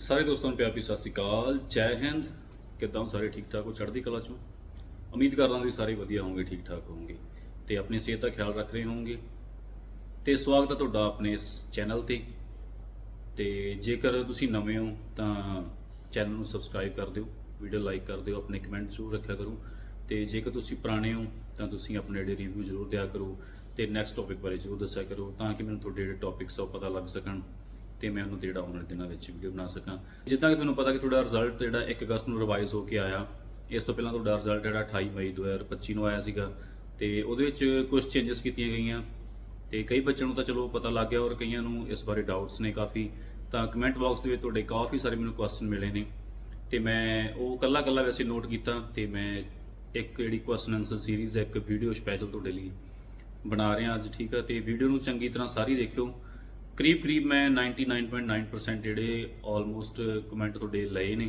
ਸਾਰੇ ਦੋਸਤਾਂ ਨੂੰ ਪਿਆਰ ਭਰੀ ਸਤਿ ਸ਼੍ਰੀ ਅਕਾਲ। ਜੈ ਹਿੰਦ। ਕਿੱਦਾਂ ਹੋ ਸਾਰੇ ਠੀਕ ਠਾਕ ਹੋ? ਚੜ੍ਹਦੀ ਕਲਾ ਚੋਂ? ਉਮੀਦ ਕਰਦਾ ਵੀ ਸਾਰੇ ਵਧੀਆ ਹੋਵੋਗੇ ਠੀਕ ਠਾਕ ਹੋਵੋਗੇ ਤੇ ਆਪਣੀ ਸਿਹਤ ਦਾ ਖਿਆਲ ਰੱਖ ਰਹੇ ਹੋਵੋਗੇ ਤੇ ਸਵਾਗਤ ਹੈ ਤੁਹਾਡਾ ਆਪਣੇ ਇਸ ਚੈਨਲ ਤੇ। ਤੇ ਜੇਕਰ ਤੁਸੀਂ ਨਵੇਂ ਹੋ ਤਾਂ ਚੈਨਲ ਨੂੰ ਸਬਸਕ੍ਰਾਈਬ ਕਰ ਦਿਓ, ਵੀਡੀਓ ਲਾਈਕ ਕਰ ਦਿਓ, ਆਪਣੇ ਕਮੈਂਟ ਜ਼ਰੂਰ ਰੱਖਿਆ ਕਰੋ। ਤੇ ਜੇਕਰ ਤੁਸੀਂ ਪੁਰਾਣੇ ਹੋ ਤਾਂ ਤੁਸੀਂ ਆਪਣੇ ਜਿਹੜੇ ਰਿਵਿਊ ਜ਼ਰੂਰ ਦਿਆ ਕਰੋ ਤੇ ਨੈਕਸਟ ਟੌਪਿਕ ਬਾਰੇ ਜ਼ਰੂਰ ਦੱਸਿਆ ਕਰੋ ਤਾਂ ਕਿ ਮੈਨੂੰ ਤੁਹਾਡੇ ਜਿਹੜੇ ਟੌਪਿਕਸ ਆ ਉਹ ਪਤਾ ਲੱਗ ਸਕਣ। ਤੇ ਮੈਂ ਉਹਨੂੰ ਜਿਹੜਾ ਆਉਣ ਵਾਲੇ ਦਿਨਾਂ ਵਿੱਚ ਵੀਡੀਓ ਬਣਾ ਸਕਾਂ। ਜਿੱਦਾਂ ਕਿ ਤੁਹਾਨੂੰ ਪਤਾ ਕਿ ਤੁਹਾਡਾ ਰਿਜ਼ਲਟ ਜਿਹੜਾ 1 ਅਗਸਤ ਨੂੰ ਰਿਵਾਈਜ਼ ਹੋ ਕੇ ਆਇਆ, ਇਸ ਤੋਂ ਪਹਿਲਾਂ ਤੁਹਾਡਾ ਰਿਜ਼ਲਟ ਜਿਹੜਾ 28 ਮਈ 2025 ਨੂੰ ਆਇਆ ਸੀਗਾ। ਤੇ ਉਹਦੇ ਵਿੱਚ ਕੁਝ ਚੇਂਜਸ ਕੀਤੀਆਂ ਗਈਆਂ। ਤੇ ਕਈ ਬੱਚਿਆਂ ਨੂੰ ਤਾਂ ਚਲੋ ਪਤਾ ਲੱਗ ਗਿਆ ਔਰ ਕਈਆਂ ਨੂੰ ਇਸ ਬਾਰੇ ਡਾਊਟਸ ਨੇ ਕਾਫੀ। ਤਾਂ ਕਮੈਂਟ ਬਾਕਸ ਦੇ ਵਿੱਚ ਤੁਹਾਡੇ ਕਾਫੀ ਸਾਰੇ ਮੈਨੂੰ ਕੁਐਸਚਨ ਮਿਲੇ ਨੇ। ਤੇ ਮੈਂ ਉਹ ਕੱਲਾ ਕੱਲਾ ਵੈਸੇ ਨੋਟ ਕੀਤਾ ਤੇ ਮੈਂ ਇੱਕ ਜਿਹੜੀ ਕੁਐਸਚਨ ਆਨਸਰ ਸੀਰੀਜ਼ ਹੈ, ਇੱਕ ਵੀਡੀਓ ਸਪੈਸ਼ਲ ਤੁਹਾਡੇ ਲਈ ਬਣਾ ਰਿਹਾ ਅੱਜ, ਠੀਕ ਹੈ ਤੇ ਵੀਡੀਓ ਨੂੰ ਚੰਗੀ ਤਰ੍ਹਾਂ ਸਾਰੀ ਦੇਖਿਓ। ਕਰੀਬ ਕਰੀਬ ਮੈਂ 99.9% ਜਿਹੜੇ ਆਲਮੋਸਟ ਕਮੈਂਟ ਤੁਹਾਡੇ ਲਏ ਨੇ,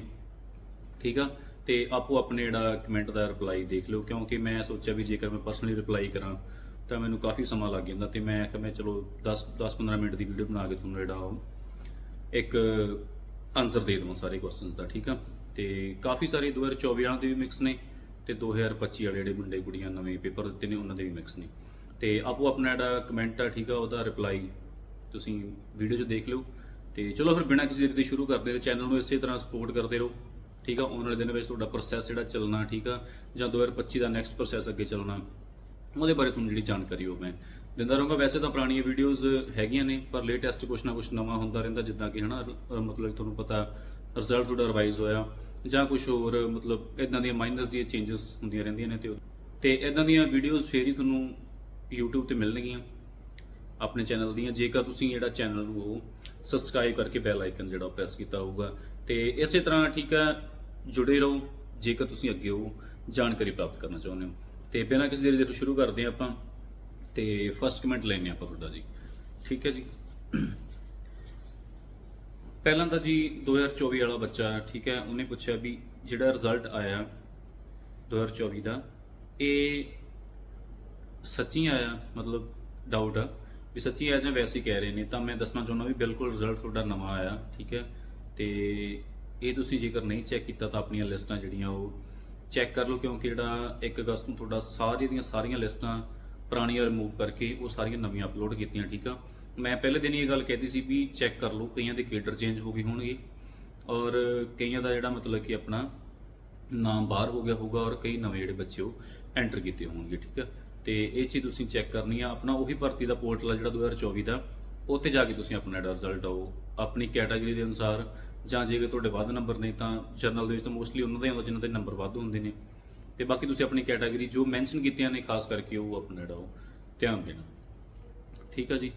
ਠੀਕ ਆ? ਤੇ ਆਪੋ ਆਪਣੇ ਜਿਹੜਾ ਕਮੈਂਟ ਦਾ ਰਿਪਲਾਈ ਦੇਖ ਲਿਓ, ਕਿਉਂਕਿ ਮੈਂ ਸੋਚਿਆ ਵੀ ਜੇਕਰ ਮੈਂ ਪਰਸਨਲੀ ਰਿਪਲਾਈ ਕਰਾਂ, ਤਾਂ ਮੈਨੂੰ ਕਾਫੀ ਸਮਾਂ ਲੱਗ ਜਾਂਦਾ ਤੇ ਮੈਂ ਕਿਹਾ ਮੈਂ ਚਲੋ 10 10 15 ਮਿੰਟ ਦੀ ਵੀਡੀਓ ਬਣਾ ਕੇ ਤੁਹਾਨੂੰ ਜਿਹੜਾ ਉਹ ਇੱਕ ਆਨਸਰ ਦੇ ਦਵਾਂ ਸਾਰੇ ਕੁਐਸਚਨਸ ਦਾ, ਠੀਕ ਆ? ਤੇ ਕਾਫੀ ਸਾਰੇ 2024 ਵਾਲਿਆਂ ਦੇ ਵੀ ਮਿਕਸ ਨੇ ਤੇ 2025 ਵਾਲੇ ਜਿਹੜੇ ਮੁੰਡੇ ਕੁੜੀਆਂ ਨਵੇਂ ਪੇਪਰ ਦਿੱਤੇ ਨੇ, ਉਹਨਾਂ ਦੇ ਵੀ ਮਿਕਸ ਨੇ। ਤੇ ਆਪੋ ਆਪਣਾ ਜਿਹੜਾ ਕਮੈਂਟ ਆ, ਠੀਕ ਆ, ਉਹਦਾ ਰਿਪਲਾਈ ਤੁਸੀਂ ਵੀਡੀਓ 'ਚ ਦੇਖ ਲਿਓ। ਤੇ ਚਲੋ ਫਿਰ ਬਿਨਾਂ ਕਿਸੇ ਦੇਰ ਦੇ ਸ਼ੁਰੂ ਕਰਦੇ ਹਾਂ ਚੈਨਲ ਨੂੰ ਇਸੇ ਤਰ੍ਹਾਂ ਸਪੋਰਟ ਕਰਦੇ ਰਹੋ। ਠੀਕ ਆ? ਆਉਣ ਵਾਲੇ ਦਿਨਾਂ ਵਿੱਚ ਤੁਹਾਡਾ ਪ੍ਰੋਸੈਸ ਜਿਹੜਾ ਚੱਲਣਾ, ਠੀਕ ਆ? ਜਾਂ 2025 ਦਾ ਨੈਕਸਟ ਪ੍ਰੋਸੈਸ ਅੱਗੇ ਚੱਲਣਾ, ਉਹਦੇ ਬਾਰੇ ਤੁਹਾਨੂੰ ਜਿਹੜੀ ਜਾਣਕਾਰੀ ਉਹ ਮੈਂ ਦਿੰਦਾ ਰਹੂੰਗਾ। ਵੈਸੇ ਤਾਂ ਪੁਰਾਣੀਆਂ ਵੀਡੀਓਜ਼ ਹੈਗੀਆਂ ਨੇ, ਪਰ ਲੇਟੈਸਟ ਕੁਛ ਨਾ ਕੁਛ ਨਵਾਂ ਹੁੰਦਾ ਰਹਿੰਦਾ, ਜਿੱਦਾਂ ਕਿ ਹਨਾ ਰ- ਮਤਲਬ ਤੁਹਾਨੂੰ ਪਤਾ ਰਿਜ਼ਲਟ ਤੁਹਾਡਾ ਰਿਵਾਈਜ਼ ਹੋਇਆ, ਜਾਂ ਕੁਝ ਹੋਰ, ਮਤਲਬ ਇਦਾਂ ਦੀਆਂ ਮਾਈਨਸ ਦੀਆਂ ਚੇਂਜਸ ਹੁੰਦੀਆਂ ਰਹਿੰਦੀਆਂ ਨੇ ਤੇ ਉਹ- ਤੇ ਇਦਾਂ ਦੀਆਂ ਵੀਡੀਓਜ਼ ਫੇਰ ਹੀ ਤੁਹਾਨੂੰ YouTube ਤੇ ਮਿਲਣਗੀਆਂ। ਆਪਣੇ ਚੈਨਲ ਦੀਆਂ। ਜੇਕਰ ਤੁਸੀਂ ਜਿਹੜਾ ਚੈਨਲ ਨੂੰ ਉਹ ਸਬਸਕ੍ਰਾਈਬ ਕਰਕੇ ਬੈਲ ਆਈਕਨ ਜਿਹੜਾ ਪ੍ਰੈਸ ਕੀਤਾ ਹੋਊਗਾ, ਤੇ ਇਸੇ ਤਰ੍ਹਾਂ ਠੀਕ ਹੈ, ਜੁੜੇ ਰਹੋ। ਜੇਕਰ ਤੁਸੀਂ ਅੱਗੇ ਉਹ ਜਾਣਕਾਰੀ ਪ੍ਰਾਪਤ ਕਰਨਾ ਚਾਹੁੰਦੇ ਹੋ। ਤੇ ਬਿਨਾਂ ਕਿਸੇ ਦੇਰੀ ਦੇ ਤੋਂ ਸ਼ੁਰੂ ਕਰਦੇ ਹਾਂ ਆਪਾਂ। ਤੇ ਫਸਟ ਕਮੈਂਟ ਲੈਣੇ ਆਪਾਂ ਤੁਹਾਡਾ ਜੀ। ਠੀਕ ਹੈ ਜੀ। ਪਹਿਲਾਂ ਤਾਂ ਜੀ 2024 ਵਾਲਾ ਬੱਚਾ, ਠੀਕ ਹੈ, ਉਹਨੇ ਪੁੱਛਿਆ ਵੀ ਜਿਹੜਾ ਰਿਜ਼ਲਟ ਆਇਆ 2024 ਦਾ, ਇਹ ਸੱਚੀ ਆਇਆ? ਮਤਲਬ ਡਾਊਟ ਆ? ਵੀ ਸੱਚੀ ਆਇਆ ਜਾਂ ਵੈਸੇ ਹੀ ਕਹਿ ਰਹੇ ਨੇ, ਤਾਂ ਮੈਂ ਦੱਸਣਾ ਚਾਹੁੰਦਾ ਵੀ ਬਿਲਕੁਲ ਰਿਜ਼ਲਟ ਤੁਹਾਡਾ ਨਵਾਂ ਆਇਆ, ਠੀਕ ਹੈ? ਤੇ ਇਹ ਤੁਸੀਂ ਜੇਕਰ ਨਹੀਂ ਚੈੱਕ ਕੀਤਾ ਤਾਂ ਆਪਣੀਆਂ ਲਿਸਟਾਂ ਜਿਹੜੀਆਂ ਉਹ ਚੈੱਕ ਕਰ ਲਓ, ਕਿਉਂਕਿ ਜਿਹੜਾ 1 ਅਗਸਤ ਨੂੰ ਤੁਹਾਡਾ ਸਾਰੀਆਂ ਦੀਆਂ ਸਾਰੀਆਂ ਲਿਸਟਾਂ ਪੁਰਾਣੀਆਂ ਰਿਮੂਵ ਕਰਕੇ ਉਹ ਸਾਰੀਆਂ ਨਵੀਆਂ ਅਪਲੋਡ ਕੀਤੀਆਂ, ਠੀਕ ਆ? ਮੈਂ ਪਹਿਲੇ ਦਿਨ ਹੀ ਇਹ ਗੱਲ ਕਹਿਤੀ ਸੀ ਵੀ ਚੈੱਕ ਕਰ ਲਓ, ਕਈਆਂ ਦੇ ਕੇਡਰ ਚੇਂਜ ਹੋ ਗਏ ਹੋਣਗੇ, ਔਰ ਕਈਆਂ ਦਾ ਜਿਹੜਾ ਮਤਲਬ ਕਿ ਆਪਣਾ ਨਾਮ ਬਾਹਰ ਹੋ ਗਿਆ ਹੋਊਗਾ, ਔਰ ਕਈ ਨਵੇਂ ਜਿਹੜੇ ਬੱਚੇ ਉਹ ਐਂਟਰ ਕੀਤੇ ਹੋਣਗੇ, ਠੀਕ ਹੈ ਤੇ ਇਹ ਚੀਜ਼ ਤੁਸੀਂ ਚੈੱਕ ਕਰਨੀ ਆ। ਆਪਣਾ ਉਹੀ ਭਰਤੀ ਦਾ ਪੋਰਟਲ ਆ ਜਿਹੜਾ 2024 ਦਾ। ਉੱਥੇ ਜਾ ਕੇ ਤੁਸੀਂ ਆਪਣਾ ਜਿਹੜਾ ਰਿਜ਼ਲਟ ਆਓ। ਆਪਣੀ ਕੈਟਾਗਰੀ ਦੇ ਅਨੁਸਾਰ ਜਾਂ ਜੇਕਰ ਤੁਹਾਡੇ ਵੱਧ ਨੰਬਰ ਨੇ ਤਾਂ ਜਰਨਲ ਦੇ ਵਿੱਚ ਤਾਂ ਮੋਸਟਲੀ ਉਹਨਾਂ ਦੇ ਆਉਂਦਾ, ਜਿਨ੍ਹਾਂ ਦੇ ਨੰਬਰ ਵੱਧ ਹੁੰਦੇ ਨੇ। ਤੇ ਬਾਕੀ ਤੁਸੀਂ ਆਪਣੀ ਕੈਟਾਗਰੀ ਜੋ ਮੈਂਸ਼ਨ ਕੀਤੀਆਂ ਨੇ, ਖਾਸ ਕਰਕੇ ਉਹ ਆਪਣਾ ਜਿਹੜਾ ਉਹ ਧਿਆਨ ਦੇਣਾ। ਠੀਕ ਆ ਜੀ?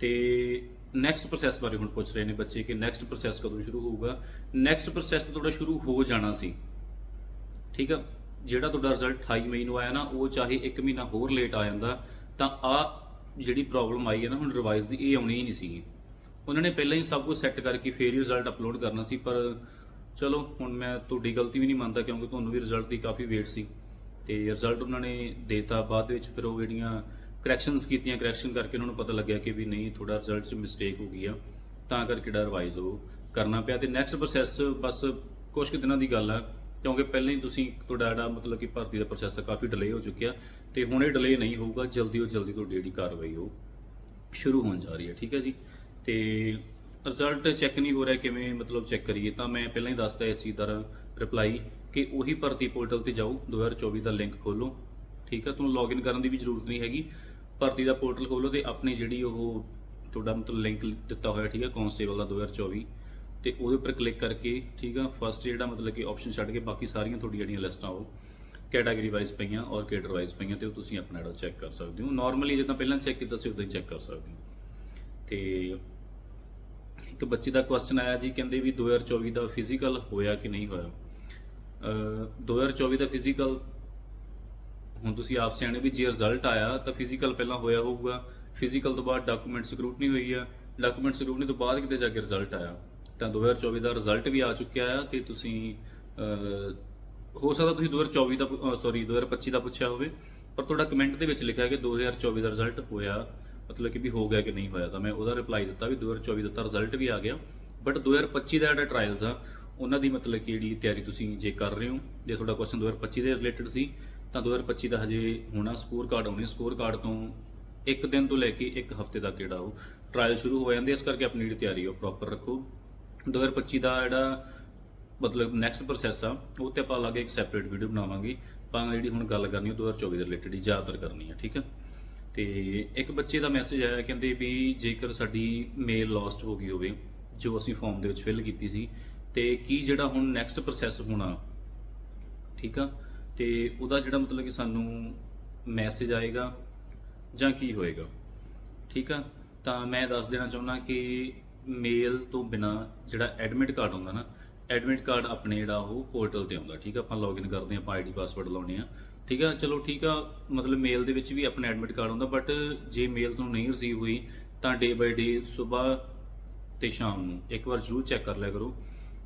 ਤੇ ਨੈਕਸਟ ਪ੍ਰੋਸੈਸ ਬਾਰੇ ਹੁਣ ਪੁੱਛ ਰਹੇ ਨੇ ਬੱਚੇ ਕਿ ਨੈਕਸਟ ਪ੍ਰੋਸੈਸ ਕਦੋਂ ਸ਼ੁਰੂ ਹੋਊਗਾ? ਨੈਕਸਟ ਪ੍ਰੋਸੈਸ ਤਾਂ ਤੁਹਾਡਾ ਸ਼ੁਰੂ ਹੋ ਜਾਣਾ ਸੀ। ਠੀਕ ਆ? ਜਿਹੜਾ ਤੁਹਾਡਾ ਰਿਜ਼ਲਟ 28 ਮਈ ਨੂੰ ਆਇਆ ਨਾ, ਉਹ ਚਾਹੇ 1 ਮਹੀਨਾ ਹੋਰ ਲੇਟ ਆ ਜਾਂਦਾ, ਤਾਂ ਆ ਜਿਹੜੀ ਪ੍ਰੋਬਲਮ ਆਈ ਹੈ ਨਾ, ਹੁਣ ਰਿਵਾਈਜ਼ ਦੀ, ਇਹ ਆਉਣੀ ਹੀ ਨਹੀਂ ਸੀਗੀ। ਉਹਨਾਂ ਨੇ ਪਹਿਲਾਂ ਹੀ ਸਭ ਕੁਝ ਸੈੱਟ ਕਰਕੇ ਫੇਰ ਹੀ ਰਿਜ਼ਲਟ ਅਪਲੋਡ ਕਰਨਾ ਸੀ, ਪਰ ਚਲੋ, ਹੁਣ ਮੈਂ ਤੁਹਾਡੀ ਗਲਤੀ ਵੀ ਨਹੀਂ ਮੰਨਦਾ, ਕਿਉਂਕਿ ਤੁਹਾਨੂੰ ਵੀ ਰਿਜ਼ਲਟ ਦੀ ਕਾਫੀ ਵੇਟ ਸੀ। ਤੇ ਰਿਜ਼ਲਟ ਉਹਨਾਂ ਨੇ ਦੇਤਾ, ਬਾਅਦ ਵਿੱਚ ਫਿਰ ਉਹ ਜਿਹੜੀਆਂ ਕਰੈਕਸ਼ਨਸ ਕੀਤੀਆਂ ਕਰੈਕਸ਼ਨ ਕਰਕੇ ਉਹਨਾਂ ਨੂੰ ਪਤਾ ਲੱਗਿਆ ਕਿ ਵੀ ਨਹੀਂ ਥੋੜਾ ਰਿਜ਼ਲਟ 'ਚ ਮਿਸਟੇਕ ਹੋ ਗਈ ਆ। ਤਾਂ ਕਰਕੇ ਜਿਹੜਾ ਰਿਵਾਈਜ਼ ਉਹ ਕਰਨਾ ਪਿਆ, ਤੇ ਨੈਕਸਟ ਪ੍ਰੋਸੈਸ ਬਸ ਕੁਝ ਕੁ ਦਿਨਾਂ ਦੀ ਗੱਲ ਆ। ਕਿਉਂਕਿ ਪਹਿਲਾਂ ਹੀ ਤੁਸੀਂ ਤੁਹਾਡਾ ਜਿਹੜਾ ਮਤਲਬ ਕਿ ਭਰਤੀ ਦਾ ਪ੍ਰੋਸੈਸ ਕਾਫੀ ਡਿਲੇ ਹੋ ਚੁੱਕਿਆ ਤੇ ਹੁਣ ਇਹ ਡਿਲੇ ਨਹੀਂ ਹੋਊਗਾ, ਜਲਦੀ ਤੋਂ ਜਲਦੀ ਤੁਹਾਡੀ ਜਿਹੜੀ ਕਾਰਵਾਈ ਉਹ ਸ਼ੁਰੂ ਹੋਣ ਜਾ ਰਹੀ ਹੈ, ਠੀਕ ਹੈ ਜੀ? ਤੇ ਰਿਜ਼ਲਟ ਚੈੱਕ ਨਹੀਂ ਹੋ ਰਿਹਾ ਕਿਵੇਂ ਮਤਲਬ ਚੈੱਕ ਕਰੀਏ, ਤਾਂ ਮੈਂ ਪਹਿਲਾਂ ਹੀ ਦੱਸਤਾ ਇਸ ਚੀਜ਼ ਦਾ ਰਿਪਲਾਈ ਕਿ ਉਹੀ ਭਰਤੀ ਪੋਰਟਲ ਤੇ ਜਾਓ 2024 ਦਾ ਲਿੰਕ ਖੋਲੋ ਠੀਕ ਹੈ? ਤੁਹਾਨੂੰ ਲੌਗਇਨ ਕਰਨ ਦੀ ਵੀ ਜ਼ਰੂਰਤ ਨਹੀਂ ਹੈਗੀ, ਭਰਤੀ ਦਾ ਪੋਰਟਲ ਖੋਲੋ ਤੇ ਆਪਣੀ ਜਿਹੜੀ ਉਹ ਤੁਹਾਡਾ ਮਤਲਬ ਲਿੰਕ ਦਿੱਤਾ ਹੋਇਆ, ਠੀਕ ਹੈ? ਕਨਸਟੇਬਲ ਦਾ 2024 ਤੇ ਉਹਦੇ ਉੱਪਰ ਕਲਿੱਕ ਕਰਕੇ, ਠੀਕ ਆ ਫਸਟ ਜਿਹੜਾ ਮਤਲਬ ਕਿ ਆਪਸ਼ਨ ਛੱਡ ਕੇ ਬਾਕੀ ਸਾਰੀਆਂ ਤੁਹਾਡੀਆਂ ਜਿਹੜੀਆਂ ਲਿਸਟਾਂ ਉਹ ਕੈਟਾਗਰੀ ਵਾਈਜ਼ ਪਈਆਂ ਔਰ ਕੇਡਰ ਵਾਈਜ਼ ਪਈਆਂ ਤੇ ਉਹ ਤੁਸੀਂ ਆਪਣਾ ਜਿਹੜਾ ਚੈੱਕ ਕਰ ਸਕਦੇ ਹੋ। ਨਾਰਮਲੀ ਜਿੱਦਾਂ ਪਹਿਲਾਂ ਚੈੱਕ ਕੀਤਾ ਸੀ, ਉਦਾਂ ਹੀ ਚੈੱਕ ਕਰ ਸਕਦੇ ਹੋ। ਤੇ ਇੱਕ ਬੱਚੇ ਦਾ ਕੁਐਸਚਨ ਆਇਆ ਜੀ, ਕਹਿੰਦੇ ਵੀ 2024 ਦਾ ਫਿਜ਼ੀਕਲ ਹੋਇਆ ਕਿ ਨਹੀਂ ਹੋਇਆ? ਅ 2024 ਦਾ ਫਿਜ਼ੀਕਲ ਹੁਣ ਤੁਸੀਂ ਆਪ ਸਿਆਣੇ ਵੀ ਜੇ ਰਿਜ਼ਲਟ ਆਇਆ ਤਾਂ ਫਿਜ਼ੀਕਲ ਪਹਿਲਾਂ ਹੋਇਆ ਹੋਊਗਾ। ਫਿਜ਼ੀਕਲ ਤੋਂ ਬਾਅਦ ਡਾਕੂਮੈਂਟ ਸਕਰੂਟਨੀ ਹੋਈ ਆ। ਡਾਕੂਮੈਂਟ ਸਕਰੂਟਨੀ ਤੋਂ ਬਾਅਦ ਕਿਤੇ ਜਾ ਕੇ ਰਿਜ਼ਲਟ ਆਇਆ। ਤਾਂ 2024 ਦਾ ਰਿਜ਼ਲਟ ਵੀ ਆ ਚੁੱਕਿਆ ਆ ਤੇ ਤੁਸੀਂ ਹੋ ਸਕਦਾ ਤੁਸੀਂ 2024 ਦਾ ਸੌਰੀ 2025 ਦਾ ਪੁੱਛਿਆ ਹੋਵੇ, ਪਰ ਤੁਹਾਡਾ ਕਮੈਂਟ ਦੇ ਵਿੱਚ ਲਿਖਿਆ ਕਿ 2024 ਦਾ ਰਿਜ਼ਲਟ ਹੋਇਆ, ਮਤਲਬ ਕਿ ਵੀ ਹੋ ਗਿਆ ਕਿ ਨਹੀਂ ਹੋਇਆ, ਤਾਂ ਮੈਂ ਉਹਦਾ ਰਿਪਲਾਈ ਦਿੱਤਾ ਵੀ 2024 ਦਾ ਤਾਂ ਰਿਜ਼ਲਟ ਵੀ ਆ ਗਿਆ ਬਟ 2025 ਦਾ ਜਿਹੜਾ ਟ੍ਰਾਇਲਸ ਆ, ਉਹਨਾਂ ਦੀ ਮਤਲਬ ਕਿ ਜਿਹੜੀ ਤਿਆਰੀ ਤੁਸੀਂ ਜੇ ਕਰ ਰਹੇ ਹੋ, ਜੇ ਤੁਹਾਡਾ ਕੁਐਸਚਨ 2025 ਦੇ ਰਿਲੇਟਡ ਸੀ, ਤਾਂ 2025 ਦਾ ਹਜੇ ਹੋਣਾ ਸਕੋਰ ਕਾਰਡ ਆਉਣੇ ਸਕੋਰ ਕਾਰਡ ਤੋਂ ਇੱਕ ਦਿਨ ਤੋਂ ਲੈ ਕੇ ਇੱਕ ਹਫ਼ਤੇ ਤੱਕ ਜਿਹੜਾ ਉਹ ਟ੍ਰਾਇਲ ਸ਼ੁਰੂ ਹੋ ਜਾਂਦੇ ਇਸ ਕਰਕੇ ਆਪਣੀ ਜਿਹੜੀ ਤਿਆਰੀ ਉਹ ਪ੍ਰੋਪਰ ਰੱਖੋ। 2025 ਦਾ ਜਿਹੜਾ ਮਤਲਬ ਨੈਕਸਟ ਪ੍ਰੋਸੈਸ ਆ, ਉਹ ਤੇ ਆਪਾਂ ਅਲੱਗ ਇੱਕ ਸੈਪਰੇਟ ਵੀਡੀਓ ਬਣਾਵਾਂਗੇ। ਆਪਾਂ ਜਿਹੜੀ ਹੁਣ ਗੱਲ ਕਰਨੀ, ਉਹ 2024 ਦੇ ਰਿਲੇਟਡ ਹੀ ਜ਼ਿਆਦਾਤਰ ਕਰਨੀ ਆ, ਠੀਕ ਹੈ ਤੇ ਇੱਕ ਬੱਚੇ ਦਾ ਮੈਸੇਜ ਆਇਆ, ਕਹਿੰਦੇ ਵੀ ਜੇਕਰ ਸਾਡੀ ਮੇਲ ਲੌਸਟ ਹੋ ਗਈ ਹੋਵੇ, ਜੋ ਅਸੀਂ ਫਾਰਮ ਦੇ ਵਿੱਚ ਫਿਲ ਕੀਤੀ ਸੀ, ਤੇ ਕੀ ਜਿਹੜਾ ਹੁਣ ਨੈਕਸਟ ਪ੍ਰੋਸੈਸ ਹੋਣਾ, ਠੀਕ ਆ? ਤੇ ਉਹਦਾ ਜਿਹੜਾ ਮਤਲਬ ਕਿ ਸਾਨੂੰ ਮੈਸੇਜ ਆਏਗਾ ਜਾਂ ਕੀ ਹੋਏਗਾ, ਠੀਕ ਆ? ਤਾਂ ਮੈਂ ਦੱਸ ਦੇਣਾ ਚਾਹੁੰਦਾ ਕਿ ਮੇਲ ਤੋਂ ਬਿਨਾ ਜਿਹੜਾ ਐਡਮਿਟ ਕਾਰਡ ਹੁੰਦਾ ਨਾ ਐਡਮਿਟ ਕਾਰਡ ਆਪਣੇ ਜਿਹੜਾ ਉਹ ਪੋਰਟਲ ਤੇ ਆਉਂਦਾ, ਠੀਕ ਆ? ਆਪਾਂ ਲੌਗਇਨ ਕਰਦੇ ਹਾਂ, ਆਪਾਂ ਆਈਡੀ ਪਾਸਵਰਡ ਲਾਉਣੇ ਆ ਠੀਕ ਆ? ਚਲੋ ਠੀਕ ਆ, ਮਤਲਬ ਮੇਲ ਦੇ ਵਿੱਚ ਵੀ ਆਪਣਾ ਐਡਮਿਟ ਕਾਰਡ ਹੁੰਦਾ ਬਟ ਜੇ ਮੇਲ ਤੁਹਾਨੂੰ ਨਹੀਂ ਰਿਸੀਵ ਹੋਈ, ਤਾਂ ਡੇ ਬਾਈ ਡੇ ਸਵੇਰ ਤੇ ਸ਼ਾਮ ਨੂੰ ਇੱਕ ਵਾਰ ਜ਼ਰੂਰ ਚੈੱਕ ਕਰ ਲਿਆ ਕਰੋ,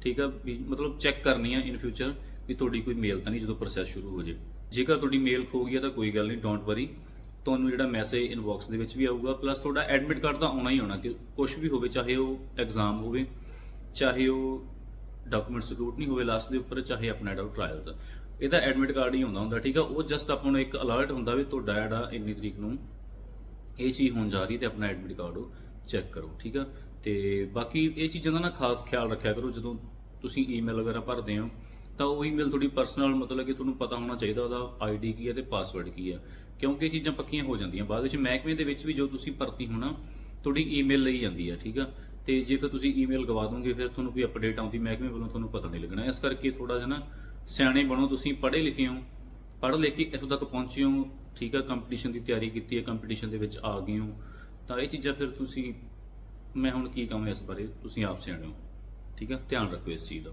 ਠੀਕ ਆ? ਵੀ ਮਤਲਬ ਚੈੱਕ ਕਰਨੀ ਆ ਇਨ ਫਿਊਚਰ ਵੀ ਤੁਹਾਡੀ ਕੋਈ ਮੇਲ ਤਾਂ ਨਹੀਂ ਜਦੋਂ ਪ੍ਰੋਸੈਸ ਸ਼ੁਰੂ ਹੋ ਜੇ। ਜੇਕਰ ਤੁਹਾਡੀ ਮੇਲ ਖੋ ਗਈ ਆ ਤਾਂ ਕੋਈ ਗੱਲ ਨਹੀਂ ਡੋਂਟ ਵਰੀ ਤੁਹਾਨੂੰ ਜਿਹੜਾ ਮੈਸੇਜ ਇਨਬਾਕਸ ਦੇ ਵਿੱਚ ਵੀ ਆਊਗਾ ਪਲੱਸ ਤੁਹਾਡਾ ਐਡਮਿਟ ਕਾਰਡ ਤਾਂ ਆਉਣਾ ਹੀ ਆਉਣਾ ਕਿ ਕੁਝ ਵੀ ਹੋਵੇ, ਚਾਹੇ ਉਹ ਐਗਜ਼ਾਮ ਹੋਵੇ, ਚਾਹੇ ਉਹ ਡਾਕੂਮੈਂਟ ਸਕਿਊਟ ਨਹੀਂ ਹੋਵੇ ਲਾਸਟ ਦੇ ਉੱਪਰ, ਚਾਹੇ ਆਪਣਾ ਜਿਹੜਾ ਟ੍ਰਾਇਲਸ ਇਹਦਾ ਐਡਮਿਟ ਕਾਰਡ ਹੀ ਹੁੰਦਾ ਹੁੰਦਾ, ਠੀਕ ਆ? ਉਹ ਜਸਟ ਆਪਾਂ ਨੂੰ ਇੱਕ ਅਲਰਟ ਹੁੰਦਾ ਵੀ ਤੁਹਾਡਾ ਜਿਹੜਾ ਇੰਨੀ ਤਰੀਕ ਨੂੰ ਇਹ ਚੀਜ਼ ਹੋਣ ਜਾ ਰਹੀ ਤੇ ਆਪਣਾ ਐਡਮਿਟ ਕਾਰਡ ਉਹ ਚੈੱਕ ਕਰੋ, ਠੀਕ ਆ? ਤੇ ਬਾਕੀ ਇਹ ਚੀਜ਼ਾਂ ਦਾ ਨਾ ਖਾਸ ਖਿਆਲ ਰੱਖਿਆ ਕਰੋ, ਜਦੋਂ ਤੁਸੀਂ ਈਮੇਲ ਵਗੈਰਾ ਭਰਦੇ ਹੋ ਤਾਂ ਉਹ ਈਮੇਲ ਤੁਹਾਡੀ ਪਰਸਨਲ ਮਤਲਬ ਕਿ ਤੁਹਾਨੂੰ ਪਤਾ ਹੋਣਾ ਚਾਹੀਦਾ ਉਹਦਾ ਆਈਡੀ ਕੀ ਹੈ ਤੇ ਪਾਸਵਰਡ ਕੀ ਹੈ। ਕਿਉਂਕਿ ਇਹ ਚੀਜ਼ਾਂ ਪੱਕੀਆਂ ਹੋ ਜਾਂਦੀਆਂ। ਬਾਅਦ ਵਿੱਚ ਮਹਿਕਮੇ ਦੇ ਵਿੱਚ ਵੀ ਜੋ ਤੁਸੀਂ ਭਰਤੀ ਹੋਣਾ, ਤੁਹਾਡੀ ਈਮੇਲ ਲਈ ਜਾਂਦੀ ਹੈ, ਠੀਕ ਆ? ਤੇ ਜੇ ਫਿਰ ਤੁਸੀਂ ਈਮੇਲ ਗਵਾ ਦੋਗੇ, ਫਿਰ ਤੁਹਾਨੂੰ ਕੋਈ ਅਪਡੇਟ ਆਉਂਦੀ, ਮਹਿਕਮੇ ਵੱਲੋਂ ਤੁਹਾਨੂੰ ਪਤਾ ਨਹੀਂ ਲੱਗਣਾ। ਇਸ ਕਰਕੇ ਥੋੜਾ ਜਿਹਾ ਨਾ ਸਿਆਣੇ ਬਣੋ, ਤੁਸੀਂ ਪੜ੍ਹੇ ਲਿਖੇ ਹੋ। ਪੜ੍ਹ ਲਿਖ ਕੇ ਇੱਥੋਂ ਤੱਕ ਪਹੁੰਚੇ ਹੋ, ਠੀਕ ਆ? ਕੰਪੀਟੀਸ਼ਨ ਦੀ ਤਿਆਰੀ ਕੀਤੀ ਹੈ ਕੰਪੀਟੀਸ਼ਨ ਦੇ ਵਿੱਚ ਆ ਗਏ ਹੋ। ਤਾਂ ਇਹ ਚੀਜ਼ਾਂ ਫਿਰ ਤੁਸੀਂ, ਮੈਂ ਹੁਣ ਕੀ ਕਹਾਂ ਇਸ ਬਾਰੇ? ਤੁਸੀਂ ਆਪ ਸਿਆਣੇ ਹੋ, ਠੀਕ ਆ? ਧਿਆਨ ਰੱਖੋ ਇਸ ਚੀਜ਼ ਦਾ।